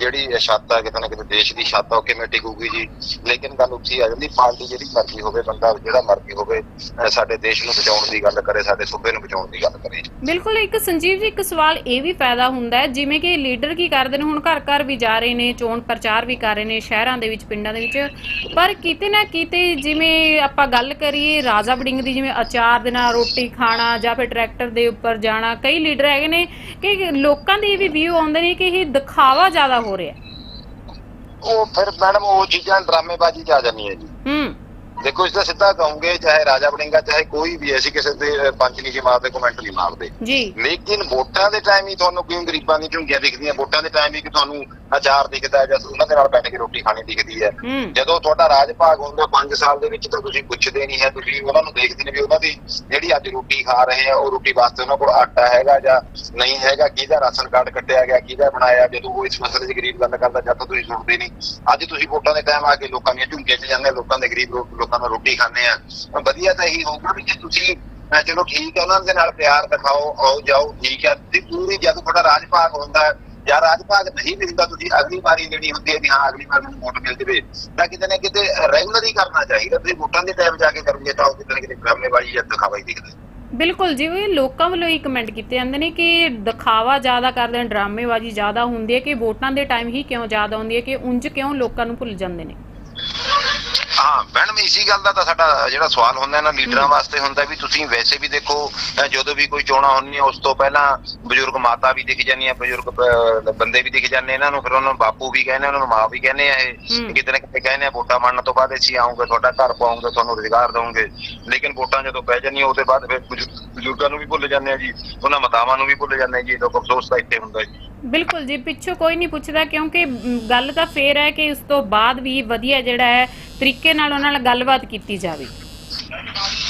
ਜਿਹੜੀ ਛੱਤ ਆ ਕਿਤੇ ਨਾ ਕਿਤੇ ਦੇਸ਼ ਦੀ ਛੱਤ ਆ ਉਹ ਕਿਵੇਂ ਟਿਕੂਗੀ ਜੀ? ਲੇਕਿਨ ਗੱਲ ਉੱਥੇ ਆ ਜਾਂਦੀ ਪਾਰਟੀ ਜਿਹੜੀ ਮਰਜ਼ੀ ਹੋਵੇ ਬੰਦਾ ਜਿਹੜਾ ਮਰਜ਼ੀ ਹੋਵੇ ਸਾਡੇ ਦੇਸ਼ ਨੂੰ ਬਚਾਉਣ ਦੀ ਗੱਲ ਕਰੇ ਸਾਡੇ ਸੂਬੇ ਨੂੰ ਬਚਾਉਣ ਦੀ ਗੱਲ ਕਰੇ। ਬਿਲਕੁਲ ਇੱਕ ਸੰਜੀਵ ਜੀ ਇੱਕ ਸਵਾਲ ਇਹ ਵੀ ਪੈਦਾ ਹੁੰਦਾ ਹੈ ਜਿਵੇਂ ਕਿ ਲੀਡਰ ਕੀ ਕਰਦੇ ਨੇ ਹੁਣ ਘਰ ਘਰ ਵੀ ਜਾ ਰਹੇ ਨੇ ਚੋਣ ਪ੍ਰਚਾਰ ਵੀ ਕਰ ਰਹੇ ਨੇ ਸ਼ਹਿਰਾਂ ਦੇ ਵਿੱਚ ਪਿੰਡਾਂ ਦੇ ਵਿੱਚ। ਪਰ ਕਿਤੇ ਨਾ ਕਿਤੇ ਜਿਵੇਂ ਆਪਾਂ ਗੱਲ ਕਰੀਏ ਰਾਜਾ ਬੜਿੰਗ ਦੀ ਜਿਵੇਂ ਅਚਾਰ ਦੇ ਨਾਲ ਰੋਟੀ ਖਾਣਾ ਜਾਂ ਫਿਰ ਟਰੈਕਟਰ ਦੇ ਉੱਪਰ ਜਾਣਾ ਕਈ ਲੀਡਰ ਹੈਗੇ ਨੇ ਕਿ ਲੋਕਾਂ ਦੇ ਵੀ ਵਿਊ ਆਉਂਦੇ ਨੇ ਕਿ ਇਹ ਦਿਖਾਵਾ ਜ਼ਿਆਦਾ ਹੋ ਰਿਹਾ। ਉਹ ਫਿਰ ਮੈਡਮ ਉਹ ਚੀਜ਼ਾਂ ਡਰਾਮੇਬਾਜ਼ੀ ਚ ਆ ਜਾਂਦੀਆਂ ਜੀ। ਹੂੰ। ਦੇਖੋ ਇਸ ਦਾ ਸਿੱਧਾ ਕਹੋਗੇ ਚਾਹੇ ਰਾਜਾ ਬਣੇਗਾ ਚਾਹੇ ਕੋਈ ਵੀ ਐਸੀ ਕਿਸੇ ਦੇ ਅਹ, ਪੰਚ ਨਹੀਂ ਜੀ ਮਾਰਦੇ ਕਮੈਂਟ ਨਹੀਂ ਮਾਰਦੇ। ਜੀ। ਲੇਕਿਨ ਵੋਟਾਂ ਦੇ ਟਾਈਮ ਹੀ ਤੁਹਾਨੂੰ ਕਿਉਂ ਗਰੀਬਾਂ ਦੀ ਝੁੰਗੀਆਂ ਦਿਖਦੀਆਂ? ਵੋਟਾਂ ਦੇ ਟਾਈਮ ਹੀ ਕਿ ਤੁਹਾਨੂੰ ਅਚਾਰ ਦਿਖਦਾ ਹੈ ਜਾਂ ਉਹਨਾਂ ਦੇ ਨਾਲ ਬੈਠ ਕੇ ਰੋਟੀ ਖਾਣੀ ਦਿਖਦੀ ਹੈ। ਜਦੋਂ ਤੁਹਾਡਾ ਰਾਜ ਭਾਗ ਹੁੰਦਾ 5 ਸਾਲ ਦੇ ਵਿੱਚ ਤਾਂ ਤੁਸੀਂ ਪੁੱਛਦੇ ਨਹੀਂ ਹੈ ਤੁਸੀਂ ਉਹਨਾਂ ਨੂੰ ਦੇਖਦੇ ਨੇ ਵੀ ਉਹਨਾਂ ਦੀ ਜਿਹੜੀ ਅੱਜ ਰੋਟੀ ਖਾ ਰਹੇ ਆ ਉਹ ਰੋਟੀ ਵਾਸਤੇ ਉਹਨਾਂ ਕੋਲ ਆਟਾ ਹੈਗਾ ਜਾਂ ਨਹੀਂ ਹੈਗਾ ਕਿਹਦਾ ਰਾਸ਼ਨ ਕਾਰਡ ਕੱਟਿਆ ਗਿਆ ਕਿਹਦਾ ਬਣਾਇਆ ਜਦੋਂ ਉਹ ਇਸ ਮਸਲੇ 'ਚ ਗਰੀਬ ਗੱਲ ਕਰਦਾ ਜਦ ਤੁਸੀਂ ਸੁਣਦੇ ਨਹੀਂ। ਅੱਜ ਤੁਸੀਂ ਵੋਟਾਂ ਦੇ ਟਾਈਮ ਆ ਕੇ ਲੋਕਾਂ ਦੀਆਂ ਝੁੰਗੀਆਂ 'ਚ ਜਾਂਦੇ ਲੋਕਾਂ ਦੇ ਗਰੀਬ ਲੋਕ- ਲੋਕਾਂ ਨੂੰ ਰੋਟੀ ਖਾਂਦੇ ਆ। ਵਧੀਆ ਤਾਂ ਇਹੀ ਹੋਊਗਾ ਵੀ ਜੇ ਤੁਸੀਂ ਚਲੋ ਠੀਕ ਹੈ ਉਹਨਾਂ ਦੇ ਨਾਲ ਪਿਆਰ ਦਿਖਾਓ, ਆਓ ਜਾਓ, ਠੀਕ ਹੈ ਤੇ ਪੂਰੀ ਜਦੋਂ ਤੁਹਾਡਾ ਰਾਜ ਹੁੰਦਾ, ਜਾਂ ਰਾਜ ਨਹੀਂ ਮਿਲਦਾ ਤੁਸੀਂ ਅਗਲੀ ਵਾਰੀ ਜਿਹੜੀ ਹੁੰਦੀ ਹੈ ਵੀ ਹਾਂ, ਅਗਲੀ ਵਾਰ ਮੈਨੂੰ ਵੋਟ ਮਿਲ ਜਵੇ, ਤਾਂ ਕਿਤੇ ਨਾ ਕਿਤੇ ਰੈਗੂਲਰ ਹੀ ਕਰਨਾ ਚਾਹੀਦਾ। ਤੁਸੀਂ ਵੋਟਾਂ ਦੇ ਟਾਈਮ ਜਾ ਕੇ ਕਰੋਗੇ ਤਾਂ ਉਹ ਕਿਤੇ ਨਾ ਕਿਤੇ ਡਰਾਮੇਬਾਜ਼ੀ ਜਾਂ ਦਿਖਾਵਾ ਦਿਖਦਾ। ਬਿਲਕੁਲ ਜਿਵੇਂ ਲੋਕਾਂ ਵੱਲੋਂ ਹੀ ਕਮੈਂਟ ਕੀਤੇ ਜਾਂਦੇ ਨੇ ਕਿ ਦਿਖਾਵਾ ਜ਼ਿਆਦਾ ਕਰਦੇ ਨੇ, ਡਰਾਮੇਬਾਜ਼ੀ ਜ਼ਿਆਦਾ ਹੁੰਦੀ ਹੈ ਕਿ ਵੋਟਾਂ ਦੇ ਟਾਈਮ ਹੀ ਕਿਉਂ ਜ਼ਿਆਦਾ ਹੁੰਦੀ ਹੈ ਕਿ ਉਂਝ ਕਿਉਂ ਲੋਕਾਂ ਨੂੰ ਭੁੱਲ ਜਾਂਦੇ ਨੇ। ਹਾਂ ਮੈਡਮ ਇਸੀ ਗੱਲ ਦਾ ਤਾਂ ਸਾਡਾ ਜਿਹੜਾ ਸਵਾਲ ਹੁੰਦਾ ਇਹਨਾਂ ਲੀਡਰਾਂ ਵਾਸਤੇ ਹੁੰਦਾ ਵੀ ਤੁਸੀਂ ਵੈਸੇ ਵੀ ਦੇਖੋ ਜਦੋਂ ਵੀ ਕੋਈ ਚੋਣਾਂ ਹੁੰਦੀਆਂ ਉਸ ਤੋਂ ਪਹਿਲਾਂ ਬਜ਼ੁਰਗ ਮਾਤਾ ਵੀ ਦਿਖ ਜਾਂਦੀਆਂ ਬਜ਼ੁਰਗ ਬੰਦੇ ਵੀ ਦਿਖ ਜਾਂਦੇ ਇਹਨਾਂ ਨੂੰ ਫਿਰ ਉਹਨਾਂ ਨੂੰ ਬਾਪੂ ਵੀ ਕਹਿੰਦੇ ਉਹਨਾਂ ਨੂੰ ਮਾਂ ਵੀ ਕਹਿੰਦੇ ਆ ਇਹ। ਕਿਤੇ ਨਾ ਕਿਤੇ ਕਹਿੰਦੇ ਆ ਵੋਟਾਂ ਮੰਨਣ ਤੋਂ ਬਾਅਦ ਅਸੀਂ ਆਉਂਗੇ ਤੁਹਾਡਾ ਘਰ ਪਾਉਂਗੇ ਤੁਹਾਨੂੰ ਰੁਜ਼ਗਾਰ ਦਵਾਂਗੇ ਲੇਕਿਨ ਵੋਟਾਂ ਜਦੋਂ ਪੈ ਜਾਂਦੀਆਂ ਉਹਦੇ ਬਾਅਦ ਫਿਰ ਬਜ਼ੁ- ਬਜ਼ੁਰਗਾਂ ਨੂੰ ਵੀ ਭੁੱਲ ਜਾਂਦੇ ਆ ਜੀ ਉਹਨਾਂ ਮਾਤਾਵਾਂ ਨੂੰ ਵੀ ਭੁੱਲ ਜਾਂਦੇ ਆ ਜੀ ਲੋਕ ਅਫਸੋਸ ਤਾਂ ਇੱਥੇ ਹੁੰਦਾ ਜੀ। ਬਿਲਕੁਲ ਜੀ, ਪਿੱਛੋਂ ਕੋਈ ਨਹੀਂ ਪੁੱਛਦਾ ਕਿਉਂਕਿ ਗੱਲ ਤਾਂ ਫੇਰ ਹੈ ਕਿ ਉਸ ਤੋਂ ਬਾਅਦ ਵੀ ਵਧੀਆ ਜਿਹੜਾ ਹੈ ਤਰੀਕੇ ਨਾਲ ਉਹਨਾਂ ਨਾਲ ਗੱਲਬਾਤ ਕੀਤੀ ਜਾਵੇ।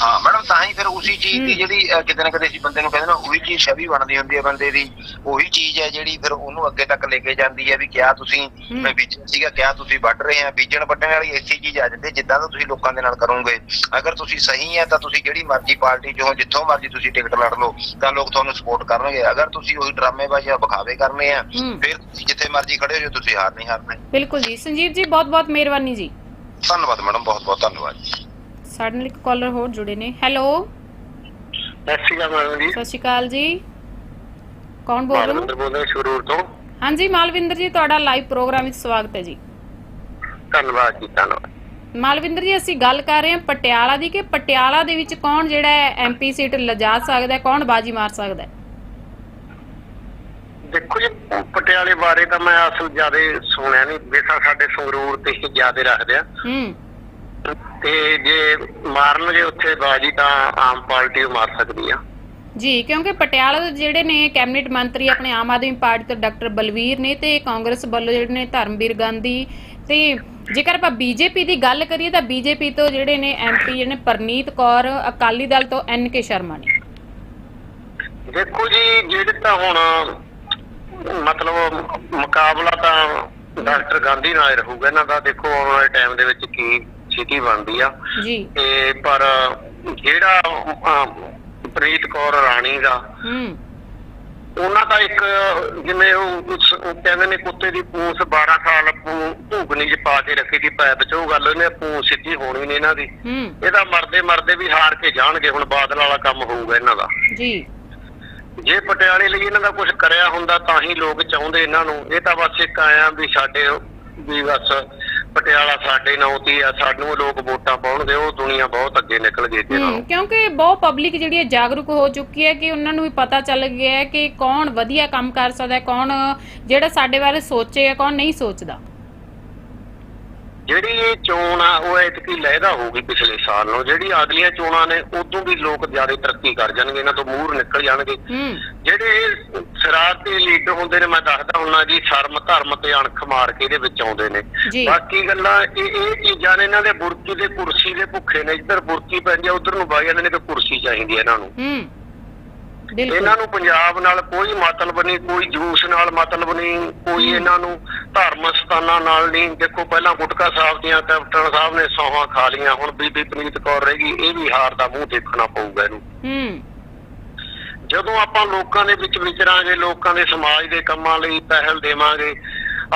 ਹਾਂ ਮੈਡਮ ਤਾਂ ਹੀ ਫਿਰ ਉਸੇ ਚੀਜ਼ ਦੀ। ਜਿਹੜੀ ਕਿਤੇ ਨਾ ਕਿਤੇ ਅਸੀਂ ਬੰਦੇ ਨੂੰ ਕਹਿੰਦੇ ਨਾ ਉਹੀ ਚੀਜ਼ ਛਵੀ ਬਣਦੀ ਹੁੰਦੀ ਹੈ ਬੰਦੇ ਦੀ। ਉਹੀ ਚੀਜ਼ ਹੈ ਜਿਹੜੀ ਫਿਰ ਉਹਨੂੰ ਅੱਗੇ ਤੱਕ ਲੈ ਕੇ ਜਾਂਦੀ ਹੈ ਵੀ ਕਿਆ ਤੁਸੀਂ। ਮੈਂ ਬੀਜਿਆ ਸੀਗਾ ਕਿਆ ਤੁਸੀਂ ਵੱਢ ਰਹੇ ਆ। ਬੀਜਣ ਵੱਢਣ ਵਾਲੀ ਐਸੀ ਚੀਜ਼ ਆ ਜਾਂਦੀ ਜਿੱਦਾਂ ਦਾ ਤੁਸੀਂ ਲੋਕਾਂ ਦੇ ਨਾਲ ਕਰੋਗੇ। ਅਗਰ ਤੁਸੀਂ ਸਹੀ ਹੈ ਤਾਂ ਤੁਸੀਂ ਜਿਹੜੀ ਮਰਜ਼ੀ ਪਾਰਟੀ ਚੋਂ ਜਿੱਥੋਂ ਮਰਜ਼ੀ ਤੁਸੀਂ ਟਿਕਟ ਲੜ ਲਓ ਤਾਂ ਲੋਕ ਤੁਹਾਨੂੰ ਸਪੋਰਟ ਕਰਨਗੇ। ਅਗਰ ਤੁਸੀਂ ਉਹੀ ਡਰਾਮੇਬਾਜ਼ੀ ਵਿਖਾਵੇ ਕਰਨੇ ਆ। ਫਿਰ ਤੁਸੀਂ ਜਿੱਥੇ ਮਰਜ਼ੀ ਖੜੇ ਹੋ ਜਾਓ ਤੁਸੀਂ ਹਾਰ ਨਹੀਂ ਹਾਰਨਾ। ਬਿਲਕੁਲ ਜੀ। ਸੰਜੀਵ ਜੀ ਬਹੁਤ ਬਹੁਤ ਮਿਹਰਬਾਨੀ ਜੀ। ਧੰਨਵਾਦ ਮੈਡਮ ਬਹੁਤ ਬਹੁਤ ਧੰਨਵਾਦ ਜੀ। ਸਾਡੇ ਨਾਲ ਇੱਕ ਕਾਲਰ ਹੋਰ ਜੁੜੇ ਨੇ। ਹੈਲੋ ਸਤਿ ਸ਼੍ਰੀ ਅਕਾਲ ਮੈਡਮ ਜੀ। ਸਤਿ ਸ਼੍ਰੀ ਅਕਾਲ ਜੀ। ਕੌਣ ਬੋਲ ਰਹੇ ਹੋ? ਮਾਲਵਿੰਦਰ ਬੋਲ ਰਿਹਾ ਸ਼ੁਰੂਰ ਤੋਂ। ਹਾਂਜੀ ਮਾਲਵਿੰਦਰ ਜੀ ਤੁਹਾਡਾ ਲਾਈਵ ਪ੍ਰੋਗਰਾਮ ਵਿੱਚ ਸਵਾਗਤ ਹੈ ਜੀ। ਧੰਨਵਾਦ ਜੀ ਧੰਨਵਾਦ। ਮਾਲਵਿੰਦਰ ਜੀ ਅਸੀਂ ਗੱਲ ਕਰ ਰਹੇ ਹਾਂ ਪਟਿਆਲਾ ਦੀ ਕਿ ਪਟਿਆਲਾ ਦੇ ਵਿੱਚ ਕੌਣ ਜਿਹੜਾ ਐਮਪੀ ਸੀਟ ਲਿਜਾ ਸਕਦਾ ਹੈ ਕੌਣ ਬਾਜੀ ਮਾਰ ਸਕਦਾ ਹੈ? ਦੇਖੋ ਜੀ ਪਟਿਆਲੇ ਬਾਰੇ ਤਾਂ ਮੈਂ ਅਸਲ ਜ਼ਿਆਦਾ ਸੁਣਿਆ ਨਹੀਂ। ਬੇਸਾ ਸਾਡੇ ਸੰਗਰੂਰ ਤੇ ਹੀ ਜ਼ਿਆਦਾ ਰੱਖਦੇ ਆ। ਹੂੰ। ਤੇ ਜੇ ਮਾਰਨਗੇ ਉੱਥੇ ਬਾਜੀ ਤਾਂ ਆਮ ਪਾਰਟੀ ਓ ਮਾਰ ਸਕਦੀ ਆ। ਜੀ ਕਿਉਂਕਿ ਪਟਿਆਲਾ ਦੇ ਜਿਹੜੇ ਨੇ ਕੈਬਨਿਟ ਮੰਤਰੀ ਆਪਣੇ ਆਮ ਆਦਮੀ ਪਾਰਟੀ ਤੋਂ ਡਾਕਟਰ ਬਲਵੀਰ ਨੇ ਤੇ ਕਾਂਗਰਸ ਵੱਲੋਂ ਜਿਹੜੇ ਨੇ ਧਰਮਵੀਰ ਗਾਂਧੀ ਤੇ ਜੇਕਰ ਆਪਾਂ ਬੀਜੇਪੀ ਦੀ ਗੱਲ ਕਰੀਏ ਤਾਂ ਬੀਜੇਪੀ ਤੋਂ ਜਿਹੜੇ ਨੇ ਐਮਪੀ ਜਿਹੜੇ ਨੇ ਪਰਨੀਤ ਕੌਰ ਅਕਾਲੀ ਦਲ ਤੋਂ ਐਨ ਕੇ ਸ਼ਰਮਾ ਨੇ। ਦੇਖੋ ਜੀ ਜਿਹੜੇ ਤਾਂ ਹੁਣ ਮਤਲਬ ਮੁਕਾਬਲਾ ਤਾਂ ਡਾਕਟਰ ਗਾਂਧੀ ਨਾਲ ਰਹੂਗਾ। ਇਹਨਾਂ ਦਾ ਦੇਖੋ ਆਉਣ ਵਾਲੇ ਟਾਈਮ ਦੇ ਵਿੱਚ ਕੀ ਸਥਿਤੀ ਬਣਦੀ ਆ। ਜੀ। ਤੇ ਪਰ ਜਿਹੜਾ ਪ੍ਰੀਤ ਕੌਰ ਰਾਣੀ ਦਾ ਹੂੰ। ਉਹਨਾਂ ਦਾ ਇੱਕ ਜਿਵੇਂ ਉਹ ਕਹਿੰਦੇ ਨੇ ਕੁੱਤੇ ਦੀ ਪੂੰਛ 12 ਸਾਲ ਭੂਗਨੀ ਚ ਪਾ ਕੇ ਰੱਖੀ ਦੀ ਪੈਪ ਚ ਉਹ ਗੱਲ ਉਹਨੇ ਪੂੰਛ ਸਿੱਧੀ ਹੋਣੀ ਨਹੀਂ ਇਹਨਾਂ ਦੀ। ਇਹਦਾ ਮਰਦੇ ਮਰਦੇ ਵੀ ਹਾਰ ਕੇ ਜਾਣਗੇ ਹੁਣ ਬਾਦਲ ਵਾਲਾ ਕੰਮ ਹੋਊਗਾ ਇਹਨਾਂ ਦਾ। ਜੀ। ਜੇ ਪਟਿਆਲੇ ਲਈ ਇਹਨਾਂ ਦਾ ਕੁਝ ਕਰਿਆ ਹੁੰਦਾ ਤਾਂ ਹੀ ਲੋਕ ਚਾਹੁੰਦੇ ਇਹਨਾਂ ਨੂੰ। ਇਹ ਤਾਂ ਬਸ ਇੱਕ ਆਇਆ ਵੀ ਸਾਡੇ ਵੀ ਬਸ ਪਟਿਆਲਾ ਸਾਡੇ ਨਾਂ ਤੇ ਆ ਸਾਨੂੰ ਲੋਕ ਵੋਟਾਂ ਪਾਉਣਗੇ ਉਹ ਦੁਨੀਆ ਬਹੁਤ ਅੱਗੇ ਨਿਕਲ ਗਈ ਇਹਦੇ ਹੂੰ ਨਾਲੋਂ। ਕਿਉਂਕਿ ਬਹੁਤ ਪਬਲਿਕ ਜਿਹੜੀ ਹੈ ਜਾਗਰੂਕ ਹੋ ਚੁੱਕੀ ਹੈ ਕਿ ਉਹਨਾਂ ਨੂੰ ਵੀ ਪਤਾ ਚੱਲ ਗਿਆ ਹੈ ਕਿ ਕੌਣ ਵਧੀਆ ਕੰਮ ਕਰ ਸਕਦਾ ਹੈ ਕੌਣ ਜਿਹੜਾ ਸਾਡੇ ਬਾਰੇ ਸੋਚੇ ਹੈ ਕੌਣ ਨਹੀਂ ਸੋਚਦਾ। ਜਿਹੜੀ ਇਹ ਚੋਣ ਆ ਉਹ ਇਤਕੀ ਲਹਿਦਾ ਹੋਊਗੀ ਪਿਛਲੇ ਸਾਲ ਨੂੰ। ਜਿਹੜੀ ਅਗਲੀਆਂ ਚੋਣਾਂ ਨੇ ਉਦੋਂ ਵੀ ਲੋਕ ਜ਼ਿਆਦਾ ਤਰੱਕੀ ਕਰ ਜਾਣਗੇ ਇਹਨਾਂ ਤੋਂ ਮੂਹਰ ਨਿਕਲ ਜਾਣਗੇ। ਹੂੰ। ਜਿਹੜੇ ਇਹ ਸ਼ਰਾਰਤੀ ਲੀਡਰ ਹੁੰਦੇ ਨੇ ਮੈਂ ਦੱਸਦਾ ਹੁੰਨਾ ਜੀ ਸ਼ਰਮ ਧਰਮ ਤੇ ਅਣਖ ਮਾਰ ਕੇ ਇਹਦੇ ਵਿੱਚ ਆਉਂਦੇ ਨੇ। ਬਾਕੀ ਗੱਲਾਂ ਇਹ ਇਹ ਚੀਜ਼ਾਂ ਨੇ ਇਹਨਾਂ ਦੇ ਬੁਰਕੀ ਦੇ ਕੁਰਸੀ ਦੇ ਭੁੱਖੇ ਨੇ। ਇੱਧਰ ਬੁਰਕੀ ਪੈਂਦੀ ਆ ਉਧਰ ਨੂੰ ਵਗ ਜਾਂਦੇ ਨੇ ਕਿ ਕੁਰਸੀ ਚਾਹੀਦੀ ਹੈ ਇਹਨਾਂ ਨੂੰ। ਹੂੰ। ਇਹਨਾਂ ਨੂੰ ਪੰਜਾਬ ਨਾਲ ਕੋਈ ਮਤਲਬ ਨਹੀਂ ਕੋਈ ਜੂਸ ਨਾਲ ਮਤਲਬ ਨਹੀਂ ਕੋਈ। ਇਹਨਾਂ ਨੂੰ ਧਰਮ ਸਥਾਨਾਂ ਨਾਲ ਨਹੀਂ। ਦੇਖੋ ਪਹਿਲਾਂ ਗੁਟਕਾ ਸਾਹਿਬ ਦੀਆਂ ਕੈਪਟਨ ਸਾਹਿਬ ਨੇ ਸੌਹਾਂ ਖਾ ਲੀਆਂ ਹੁਣ ਬੀਬੀ ਪ੍ਰੀਤ ਕੌਰ ਰਹੇਗੀ ਇਹ ਵੀ ਹਾਰ ਦਾ ਮੂੰਹ ਦੇਖਣਾ ਪਊਗਾ ਇਹਨੂੰ। ਹੂੰ। ਜਦੋਂ ਆਪਾਂ ਲੋਕਾਂ ਦੇ ਵਿੱਚ ਵਿਚਰਾਂਗੇ ਲੋਕਾਂ ਦੇ ਸਮਾਜ ਦੇ ਕੰਮਾਂ ਲਈ ਪਹਿਲ ਦੇਵਾਂਗੇ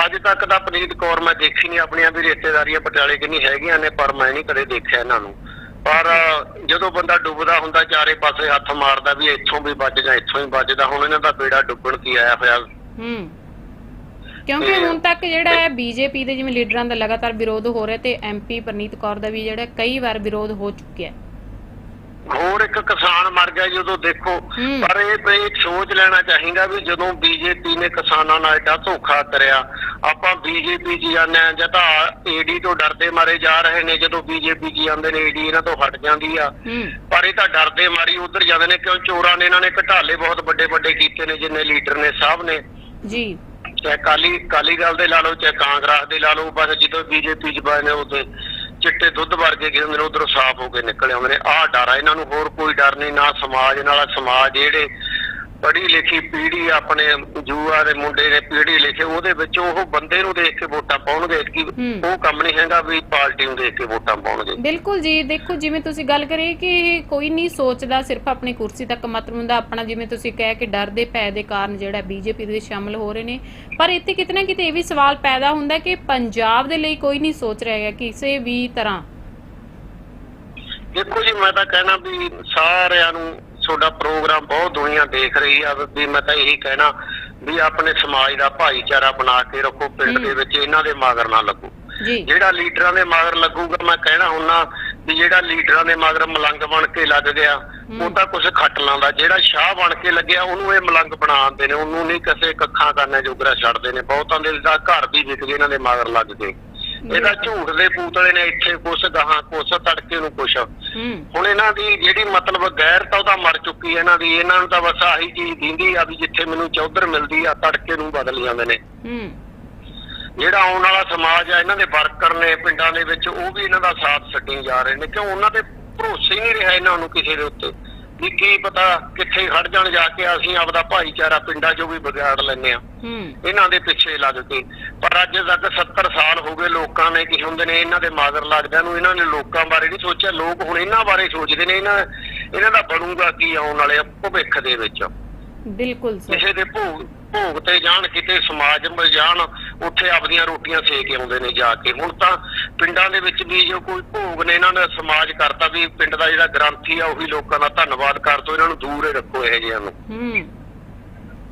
ਅੱਜ ਤੱਕ ਤਾਂ ਪ੍ਰੀਤ ਕੌਰ ਮੈਂ ਦੇਖੀ ਨਹੀਂ ਆਪਣੀਆਂ ਵੀ ਰਿਸ਼ਤੇਦਾਰੀਆਂ ਪਟਿਆਲੇ ਕਿੰਨੀ ਹੈਗੀਆਂ ਨੇ ਪਰ ਮੈਂ ਨਹੀਂ ਕਦੇ ਦੇਖਿਆ ਇਹਨਾਂ ਨੂੰ। ਪਰ ਜਦੋਂ ਬੰਦਾ ਡੁੱਬਦਾ ਹੁੰਦਾ ਚਾਰੇ ਪਾਸੇ ਹੱਥ ਮਾਰਦਾ ਵੀ ਇੱਥੋਂ ਵੀ ਵੱਜ ਜਾਂ ਇੱਥੋਂ ਹੀ ਵੱਜਦਾ ਹੁਣ ਇਹਨਾਂ ਦਾ ਬੇੜਾ ਡੁੱਬਣ ਕੀ ਆਇਆ ਹੋਇਆ? ਹੂੰ। ਕਿਉਂਕਿ ਹੁਣ ਤੱਕ ਜਿਹੜਾ ਹੈ ਬੀਜੇਪੀ ਦੇ ਜਿਵੇਂ ਲੀਡਰਾਂ ਦਾ ਲਗਾਤਾਰ ਵਿਰੋਧ ਹੋ ਰਿਹਾ ਤੇ ਐਮਪੀ ਪਰਨੀਤ ਕੌਰ ਦਾ ਵੀ ਜਿਹੜਾ ਕਈ ਵਾਰ ਵਿਰੋਧ ਹੋ ਚੁੱਕਿਆ ਹੈ। ਹੋਰ ਇੱਕ ਕਿਸਾਨ ਮਰ ਗਿਆ ਜਦੋਂ ਦੇਖੋ। ਪਰ ਇਹ ਇਹ ਸੋਚ ਲੈਣਾ ਚਾਹੀਦਾ ਵੀ ਜਦੋਂ ਬੀਜੇਪੀ ਨੇ ਕਿਸਾਨਾਂ ਨਾਲ ਐਡਾ ਧੋਖਾ ਕਰਿਆ ਆਪਾਂ ਬੀਜੇਪੀ ਜਾਂਦੇ ਹਾਂ ਜਾਂ ਤਾਂ ਏਡੀ ਤੋਂ ਡਰਦੇ ਮਾਰੇ ਜਾ ਰਹੇ ਨੇ ਜਦੋਂ ਬੀਜੇਪੀ 'ਚ ਜਾਂਦੇ ਨੇ ਏਡੀ ਇਹਨਾਂ ਤੋਂ ਹਟ ਜਾਂਦੀ ਆ। ਪਰ ਇਹ ਤਾਂ ਡਰਦੇ ਮਾਰੀ ਉਧਰ ਜਾਂਦੇ ਨੇ ਕਿਉਂ ਚੋਰਾਂ ਨੇ ਇਹਨਾਂ ਨੇ ਘਟਾਲੇ ਬਹੁਤ ਵੱਡੇ ਵੱਡੇ ਕੀਤੇ ਨੇ ਜਿੰਨੇ ਲੀਡਰ ਨੇ ਸਭ ਨੇ। ਜੀ। ਚਾਹੇ ਕਾਲੀ ਕਾਲੀ ਦਲ ਦੇ ਲਾ ਲਓ ਚਾਹੇ ਕਾਂਗਰਸ ਦੇ ਲਾ ਲਓ ਬਸ ਜਦੋਂ ਬੀਜੇਪੀ 'ਚ ਬਣੇ ਨੇ ਉਦੋਂ ਚਿੱਟੇ ਦੁੱਧ ਵਰਗੇ ਕਿਸੇ ਨੇ ਉਧਰੋਂ ਸਾਫ਼ ਹੋ ਕੇ ਨਿਕਲ ਆਉਂਦੇ ਨੇ ਆਹ ਡਰ ਆ। ਇਹਨਾਂ ਨੂੰ ਹੋਰ ਕੋਈ ਡਰ ਨਹੀਂ, ਨਾ ਸਮਾਜ ਨਾਲ ਸਮਾਜ ਜਿਹੜੇ ਪੜ੍ਹੀ ਲਿਖੀ ਪੀੜ੍ਹੀ ਆਪਣੇ ਜੂਆ ਦੇ ਮੁੰਡੇ ਨੇ ਪੀੜ੍ਹੀ ਲਿਖੇ ਉਹਦੇ ਵਿੱਚ ਉਹ ਬੰਦੇ ਨੂੰ ਦੇਖ ਕੇ ਵੋਟਾਂ ਪਾਉਣਗੇ ਕਿ ਹੂੰ। ਉਹ ਕੰਮ ਨਹੀਂ ਹੈਗਾ ਵੀ ਪਾਰਟੀ ਨੂੰ ਦੇਖ ਕੇ ਵੋਟਾਂ ਪਾਉਣਗੇ। ਬਿਲਕੁਲ ਜੀ ਦੇਖੋ ਜਿਵੇਂ ਤੁਸੀਂ ਗੱਲ ਕਰੀ ਕਿ ਕੋਈ ਨਹੀਂ ਸੋਚਦਾ ਸਿਰਫ ਆਪਣੀ ਕੁਰਸੀ ਤੱਕ ਮਤਲਬ ਹੁੰਦਾ ਆਪਣਾ ਜਿਵੇਂ ਤੁਸੀਂ ਕਹਿ ਕਿ ਡਰ ਦੇ ਭੈ ਦੇ ਕਾਰਨ ਜਿਹੜਾ ਬੀਜੇਪੀ ਦੇ ਵਿੱਚ ਸ਼ਾਮਲ ਹੋ ਰਹੇ ਨੇ। ਪਰ ਇੱਥੇ ਕਿਤੇ ਨਾ ਕਿਤੇ ਇਹ ਵੀ ਸਵਾਲ ਪੈਦਾ ਹੁੰਦਾ ਕਿ ਪੰਜਾਬ ਦੇ ਲਈ ਕੋਈ ਨਹੀਂ ਸੋਚ ਰਿਹਾ ਹੈਗਾ ਕਿਸੇ ਵੀ ਤਰ੍ਹਾਂ। ਦੇਖੋ ਜੀ ਮੈਂ ਤਾਂ ਕਹਿਣਾ ਵੀ ਸਾਰਿਆਂ ਨੂੰ ਤੁਹਾਡਾ ਪ੍ਰੋਗਰਾਮ ਬਹੁਤ ਦੁਨੀਆ ਦੇਖ ਰਹੀ ਆ ਵੀ ਮੈਂ ਤਾਂ ਇਹੀ ਕਹਿਣਾ ਵੀ ਆਪਣੇ ਸਮਾਜ ਦਾ ਭਾਈਚਾਰਾ ਬਣਾ ਕੇ ਰੱਖੋ ਪਿੰਡ। ਦੇ ਵਿੱਚ ਇਹਨਾਂ ਦੇ ਮਗਰ ਨਾ ਲੱਗੋ। ਜਿਹੜਾ ਲੀਡਰਾਂ ਦੇ ਮਗਰ ਲੱਗੂਗਾ ਮੈਂ ਕਹਿਣਾ ਹੁੰਨਾ ਵੀ ਜਿਹੜਾ ਲੀਡਰਾਂ ਦੇ ਮਗਰ ਮਲੰਗ ਬਣ ਕੇ ਲੱਗ ਗਿਆ ਉਹ ਤਾਂ ਕੁਝ ਖੱਟ ਲਾਉਂਦਾ। ਜਿਹੜਾ ਸ਼ਾਹ ਬਣ ਕੇ ਲੱਗਿਆ ਉਹਨੂੰ ਇਹ ਮਲੰਗ ਬਣਾ ਦਿੰਦੇ ਨੇ ਉਹਨੂੰ ਨਹੀਂ ਕਿਸੇ ਕੱਖਾਂ ਕਰਨੇ ਜੋਗਰਾ ਛੱਡਦੇ ਨੇ। ਬਹੁਤਾਂ ਦੇ ਘਰ ਵੀ ਵਿਕ ਗਏ ਇਹਨਾਂ ਦੇ ਮਗਰ ਲੱਗ ਕੇ ਇਹਦਾ ਝੂਠ ਦੇ ਪੂਤਲੇ ਨੇ ਇੱਥੇ ਕੁਛ ਗਾਹਾਂ ਕੁਛ ਤੜਕੇ ਨੂੰ ਕੁਛ। ਹੁਣ ਇਹਨਾਂ ਦੀ ਜਿਹੜੀ ਮਤਲਬ ਗੈਰਤ ਆ ਉਹਦਾ ਮਰ ਚੁੱਕੀ ਹੈ ਇਹਨਾਂ ਦੀ। ਇਹਨਾਂ ਨੂੰ ਤਾਂ ਬਸ ਆਹੀ ਚੀਜ਼ ਦਿੰਦੀ ਆ ਵੀ ਜਿੱਥੇ ਮੈਨੂੰ ਚੌਧਰ ਮਿਲਦੀ ਆ ਤੜਕੇ ਨੂੰ ਬਦਲ ਜਾਂਦੇ ਨੇ। ਜਿਹੜਾ ਆਉਣ ਵਾਲਾ ਸਮਾਜ ਆ ਇਹਨਾਂ ਦੇ ਵਰਕਰ ਨੇ ਪਿੰਡਾਂ ਦੇ ਵਿੱਚ ਉਹ ਵੀ ਇਹਨਾਂ ਦਾ ਸਾਥ ਛੱਡੀ ਜਾ ਰਹੇ ਨੇ। ਕਿਉਂ? ਉਹਨਾਂ ਤੇ ਭਰੋਸੇ ਨਹੀਂ ਰਿਹਾ ਇਹਨਾਂ ਨੂੰ ਕਿਸੇ ਦੇ ਉੱਤੇ। ਵੀ ਕੀ ਪਤਾ ਕਿੱਥੇ ਖੜ ਜਾਣ ਜਾ ਕੇ ਅਸੀਂ ਆਪਦਾ ਭਾਈਚਾਰਾ ਪਿੰਡਾਂ 'ਚੋਂ ਵੀ ਵਿਗਾੜ ਲੈਂਦੇ ਆ। ਹੂੰ। ਇਹਨਾਂ ਦੇ ਪਿੱਛੇ ਲੱਗ ਕੇ। ਪਰ ਅੱਜ ਤੱਕ 70 ਸਾਲ ਹੋ ਗਏ ਲੋਕਾਂ ਨੇ ਕੀ ਹੁੰਦੇ ਨੇ ਇਹਨਾਂ ਦੇ ਮਗਰ ਲੱਗਦਿਆਂ ਨੂੰ ਇਹਨਾਂ ਨੇ ਲੋਕਾਂ ਬਾਰੇ ਨਹੀਂ ਸੋਚਿਆ ਲੋਕ ਹੁਣ ਇਹਨਾਂ ਬਾਰੇ ਸੋਚਦੇ ਨੇ ਇਹਨਾਂ ਇਹਨਾਂ ਦਾ ਬਣੂਗਾ ਕੀ ਆਉਣ ਵਾਲੇ ਭਵਿੱਖ ਦੇ ਵਿੱਚ। ਬਿਲਕੁਲ ਸਰ। ਕਿਸੇ ਦੇ ਭੋਗ ਭੋਗ ਤੇ ਜਾਣ ਕਿਤੇ ਸਮਾਜ ਵਿੱਚ ਜਾਣ ਉੱਥੇ ਆਪਦੀਆਂ ਰੋਟੀਆਂ ਸੇ ਕੇ ਆਉਂਦੇ ਨੇ ਜਾ ਕੇ। ਹੁਣ ਤਾਂ ਪਿੰਡਾਂ ਦੇ ਵਿੱਚ ਵੀ ਜੋ ਕੋਈ ਭੋਗ ਨੇ ਇਹਨਾਂ ਨੇ ਸਮਾਜ ਕਰਤਾ ਵੀ ਪਿੰਡ ਦਾ ਜਿਹੜਾ ਗ੍ਰੰਥੀ ਆ ਉਹੀ ਲੋਕਾਂ ਦਾ ਧੰਨਵਾਦ ਕਰ ਦੋ ਇਹਨਾਂ ਨੂੰ ਦੂਰ ਹੀ ਰੱਖੋ ਇਹ ਜਿਹਿਆਂ ਨੂੰ। ਹੂੰ।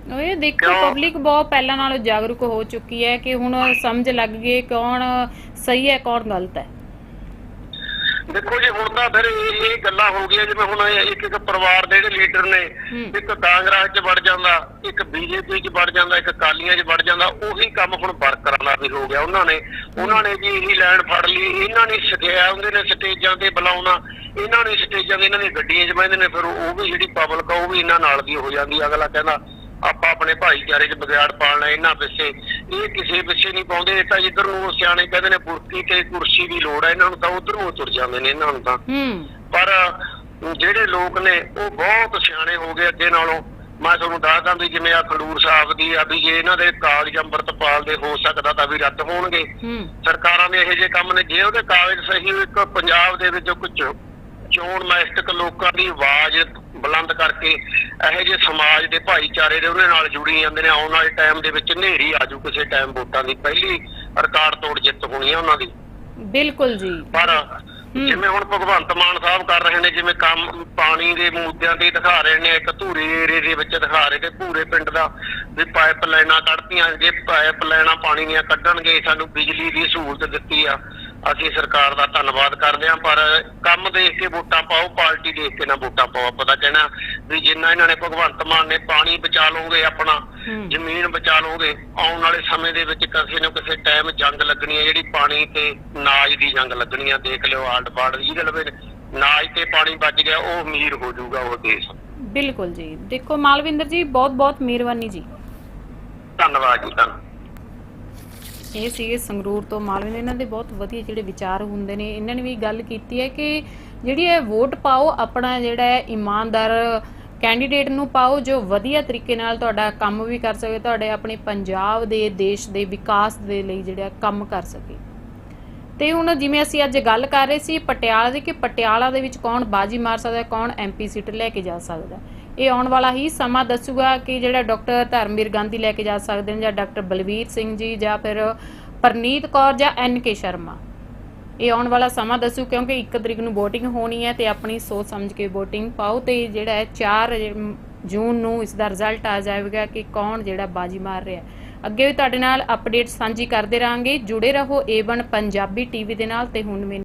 ਉਹ ਇਹ ਦੇਖੋ ਕਿਉਂ? ਪਬਲਿਕ ਬਹੁਤ ਪਹਿਲਾਂ ਨਾਲੋਂ ਜਾਗਰੂਕ ਹੋ ਚੁੱਕੀ ਹੈ ਕਿ ਹੁਣ ਸਮਝ ਲੱਗ ਗਈ ਕੌਣ ਸਹੀ ਹੈ ਕੌਣ ਗਲਤ ਹੈ ਦੇਖੋ ਜੀ ਹੁਣ ਤਾਂ ਫਿਰ ਇਹ ਇਹ ਗੱਲਾਂ ਹੋ ਗਈਆਂ ਜਿਵੇਂ ਹੁਣ ਇਹ ਇੱਕ ਇੱਕ ਪਰਿਵਾਰ ਦੇ ਜਿਹੜੇ ਲੀਡਰ ਨੇ ਹੂੰ। ਇੱਕ ਕਾਂਗਰਸ 'ਚ ਵੜ ਜਾਂਦਾ ਇੱਕ ਬੀਜੇਪੀ 'ਚ ਵੜ ਜਾਂਦਾ ਇੱਕ ਕਾਲੀਆਂ 'ਚ ਵੜ ਜਾਂਦਾ ਉਹੀ ਕੰਮ ਹੁਣ ਵਰਕਰਾਂ ਦਾ ਵੀ ਹੋ ਗਿਆ ਉਹਨਾਂ ਨੇ ਉਹਨਾਂ ਨੇ ਵੀ ਇਹੀ ਲਾਈਨ ਫੜ ਲਈ ਇਹਨਾਂ ਨੇ ਸਿਖਿਆ ਹੁੰਦੇ ਨੇ ਸਟੇਜਾਂ ਤੇ ਬੁਲਾਉਣਾ ਇਹਨਾਂ ਨੇ ਸਟੇਜਾਂ ਤੇ ਇਹਨਾਂ ਦੀਆਂ ਗੱਡੀਆਂ 'ਚ ਬਹਿੰਦੇ ਨੇ ਫਿਰ ਉਹ ਵੀ ਜਿਹੜੀ ਪਬਲਿਕ ਆ ਉਹ ਵੀ ਇਹਨਾਂ ਨਾਲ ਦੀ ਹੋ ਜਾਂਦੀ ਆ। ਅਗਲਾ ਕਹਿੰਦਾ ਆਪਾਂ ਆਪਣੇ ਭਾਈਚਾਰੇ 'ਚ ਵਿਗਾੜ ਪਾਲਣਾ ਇਹਨਾਂ ਪਿੱਛੇ। ਇਹ ਕਿਸੇ ਪਿੱਛੇ ਨਹੀਂ ਪਾਉਂਦੇ ਇਹ ਤਾਂ ਜਿੱਧਰ ਨੂੰ ਸਿਆਣੇ ਕਹਿੰਦੇ ਨੇ ਬੁਰਕੀ ਤੇ ਕੁਰਸੀ ਦੀ ਲੋੜ ਹੈ ਇਹਨਾਂ ਨੂੰ ਤਾਂ ਉਧਰ ਨੂੰ ਤੁਰ ਜਾਂਦੇ ਨੇ ਇਹਨਾਂ ਨੂੰ ਤਾਂ। ਪਰ ਜਿਹੜੇ ਲੋਕ ਨੇ ਉਹ ਬਹੁਤ ਸਿਆਣੇ ਹੋ ਗਏ ਅੱਗੇ ਨਾਲੋਂ। ਮੈਂ ਤੁਹਾਨੂੰ ਦੱਸਦਾ ਵੀ ਜਿਵੇਂ ਆ ਖਡੂਰ ਸਾਹਿਬ ਦੀ ਆ ਵੀ ਜੇ ਇਹਨਾਂ ਦੇ ਕਾਗਜ਼ ਅੰਮ੍ਰਿਤਪਾਲ ਦੇ ਹੋ ਸਕਦਾ ਤਾਂ ਵੀ ਰੱਦ ਹੋਣਗੇ। ਸਰਕਾਰਾਂ ਦੇ ਇਹੋ ਜਿਹੇ ਕੰਮ ਨੇ ਜੇ ਉਹਦੇ ਕਾਗਜ਼ ਸਹੀ ਇੱਕ ਪੰਜਾਬ ਦੇ ਵਿੱਚ ਕੁਝ ਚੋਣ ਮੈਸਟਕ ਲੋਕਾਂ ਦੀ ਆਵਾਜ਼ ਬੁਲੰਦ ਕਰਕੇ ਇਹੋ ਜਿਹੇ ਸਮਾਜ ਦੇ ਭਾਈਚਾਰੇ ਦੇ ਉਹਦੇ ਨਾਲ ਜੁੜੀ ਜਾਂਦੇ ਨੇ ਆਉਣ ਵਾਲੇ ਟਾਈਮ ਦੇ ਵਿੱਚ ਹਨੇਰੀ ਆਜੂ ਕਿਸੇ ਟਾਈਮ ਵੋਟਾਂ ਦੀ ਪਹਿਲੀ ਰਿਕਾਰਡ ਤੋੜ ਜਿੱਤ ਹੋਣੀ ਆ ਉਹਨਾਂ ਦੀ। ਬਿਲਕੁਲ ਜੀ। ਪਰ ਜਿਵੇਂ ਹੁਣ ਭਗਵੰਤ ਮਾਨ ਸਾਹਿਬ ਕਰ ਰਹੇ ਨੇ ਜਿਵੇਂ ਕੰਮ ਪਾਣੀ ਦੇ ਮੁੱਦਿਆਂ ਤੇ ਦਿਖਾ ਰਹੇ ਨੇ ਇੱਕ ਧੂਰੀ ਏਰੀਏ ਦੇ ਵਿੱਚ ਦਿਖਾ ਰਹੇ ਤੇ ਭੂਰੇ ਪਿੰਡ ਦਾ ਵੀ ਪਾਈਪ ਲਾਈਨਾਂ ਕੱਢਤੀਆਂ ਜੇ ਪਾਈਪ ਲਾਈਨਾਂ ਪਾਣੀ ਦੀਆਂ ਕੱਢਣਗੇ ਸਾਨੂੰ ਬਿਜਲੀ ਦੀ ਸਹੂਲਤ ਦਿੱਤੀ ਆ। ਅਸੀਂ ਸਰਕਾਰ ਦਾ ਧੰਨਵਾਦ ਕਰਦੇ ਹਾਂ ਪਰ ਕੰਮ ਦੇਖ ਕੇ ਵੋਟਾਂ ਪਾਓ ਪਾਰਟੀ ਦੇਖ ਕੇ ਨਾ ਵੋਟਾਂ ਪਾਓ। ਪਤਾ ਕਹਿਣਾ ਵੀ ਜਿੰਨਾ ਇਹਨਾਂ ਨੇ ਭਗਵੰਤ ਮਾਨ ਨੇ ਪਾਣੀ ਬਚਾ ਲਓਗੇ ਆਪਣਾ। ਜ਼ਮੀਨ ਬਚਾ ਲਓਗੇ ਆਉਣ ਵਾਲੇ ਸਮੇਂ ਦੇ ਵਿੱਚ ਕਿਸੇ ਨਾ ਕਿਸੇ ਟਾਈਮ ਜੰਗ ਲੱਗਣੀ ਹੈ ਜਿਹੜੀ ਪਾਣੀ ਤੇ ਨਾਜ ਦੀ ਜੰਗ ਲੱਗਣੀ ਆ ਦੇਖ ਲਿਓ ਆਲਟ ਬਾੜ ਜਿਹਦੇ ਲਵੇ ਨਾਜ ਤੇ ਪਾਣੀ ਬਚ ਗਿਆ ਉਹ ਅਮੀਰ ਹੋ ਜਾਊਗਾ ਉਹ ਦੇਸ਼। ਬਿਲਕੁਲ ਜੀ। ਦੇਖੋ ਮਾਲਵਿੰਦਰ ਜੀ ਬਹੁਤ ਬਹੁਤ ਮਿਹਰਬਾਨੀ ਜੀ। ਧੰਨਵਾਦ ਜੀ ਧੰਨਵਾਦ। ਇਹ ਸੀਗੇ ਸੰਗਰੂਰ ਤੋਂ ਮਾਲਵਿੰਦਰ ਇਹਨਾਂ ਦੇ ਬਹੁਤ ਵਧੀਆ ਜਿਹੜੇ ਵਿਚਾਰ ਹੁੰਦੇ ਨੇ। ਇਹਨਾਂ ਨੇ ਵੀ ਗੱਲ ਕੀਤੀ ਹੈ ਕਿ ਜਿਹੜੀ ਇਹ ਵੋਟ ਪਾਓ ਆਪਣਾ ਜਿਹੜਾ ਹੈ ਇਮਾਨਦਾਰ ਕੈਂਡੀਡੇਟ ਨੂੰ ਪਾਓ ਜੋ ਵਧੀਆ ਤਰੀਕੇ ਨਾਲ ਤੁਹਾਡਾ ਕੰਮ ਵੀ ਕਰ ਸਕੇ ਤੁਹਾਡੇ ਆਪਣੇ ਪੰਜਾਬ ਦੇ ਦੇਸ਼ ਦੇ ਵਿਕਾਸ ਦੇ ਲਈ ਜਿਹੜਾ ਕੰਮ ਕਰ ਸਕੇ। ਤੇ ਹੁਣ ਜਿਵੇਂ ਅਸੀਂ ਅੱਜ ਗੱਲ ਕਰ ਰਹੇ ਸੀ ਪਟਿਆਲਾ ਦੀ ਕਿ ਪਟਿਆਲਾ ਦੇ ਵਿੱਚ ਕੌਣ ਬਾਜੀ ਮਾਰ ਸਕਦਾ ਹੈ, ਕੌਣ ਐਮਪੀ ਸੀਟ ਲੈ ਕੇ ਜਾ ਸਕਦਾ। ਹੈ। ਇਹ ਆਉਣ ਵਾਲਾ ਹੀ ਸਮਾਂ ਦੱਸੂਗਾ ਕਿ ਜਿਹੜਾ ਡਾਕਟਰ ਧਰਮਵੀਰ ਗਾਂਧੀ ਲੈ ਕੇ ਜਾ ਸਕਦੇ ਨੇ ਜਾਂ ਡਾਕਟਰ ਬਲਵੀਰ ਸਿੰਘ ਜੀ ਜਾਂ ਫਿਰ ਪਰਨੀਤ ਕੌਰ ਜਾਂ ਐਨ ਕੇ ਸ਼ਰਮਾ ਇਹ ਆਉਣ ਵਾਲਾ ਸਮਾਂ ਦੱਸੂ ਕਿਉਂਕਿ 1 ਤਰੀਕ ਨੂੰ VOTING ਹੋਣੀ ਹੈ ਤੇ ਆਪਣੀ ਸੋਚ ਸਮਝ ਕੇ VOTING ਪਾਓ ਤੇ ਜਿਹੜਾ ਹੈ 4 ਜੂਨ ਨੂੰ ਇਸ ਦਾ ਰਿਜ਼ਲਟ ਆ ਜਾਵੇਗਾ ਕਿ ਕੌਣ ਜਿਹੜਾ ਬਾਜੀ ਮਾਰ ਰਿਹਾ ਹੈ। ਅੱਗੇ ਵੀ ਤੁਹਾਡੇ ਨਾਲ ਅਪਡੇਟ ਸਾਂਝੀ ਕਰਦੇ ਰਹਾਂਗੇ ਜੁੜੇ ਰਹੋ ਏਵਨ ਪੰਜਾਬੀ ਟੀਵੀ ਦੇ ਨਾਲ ਤੇ ਹੁਣ ਮੈਨੂੰ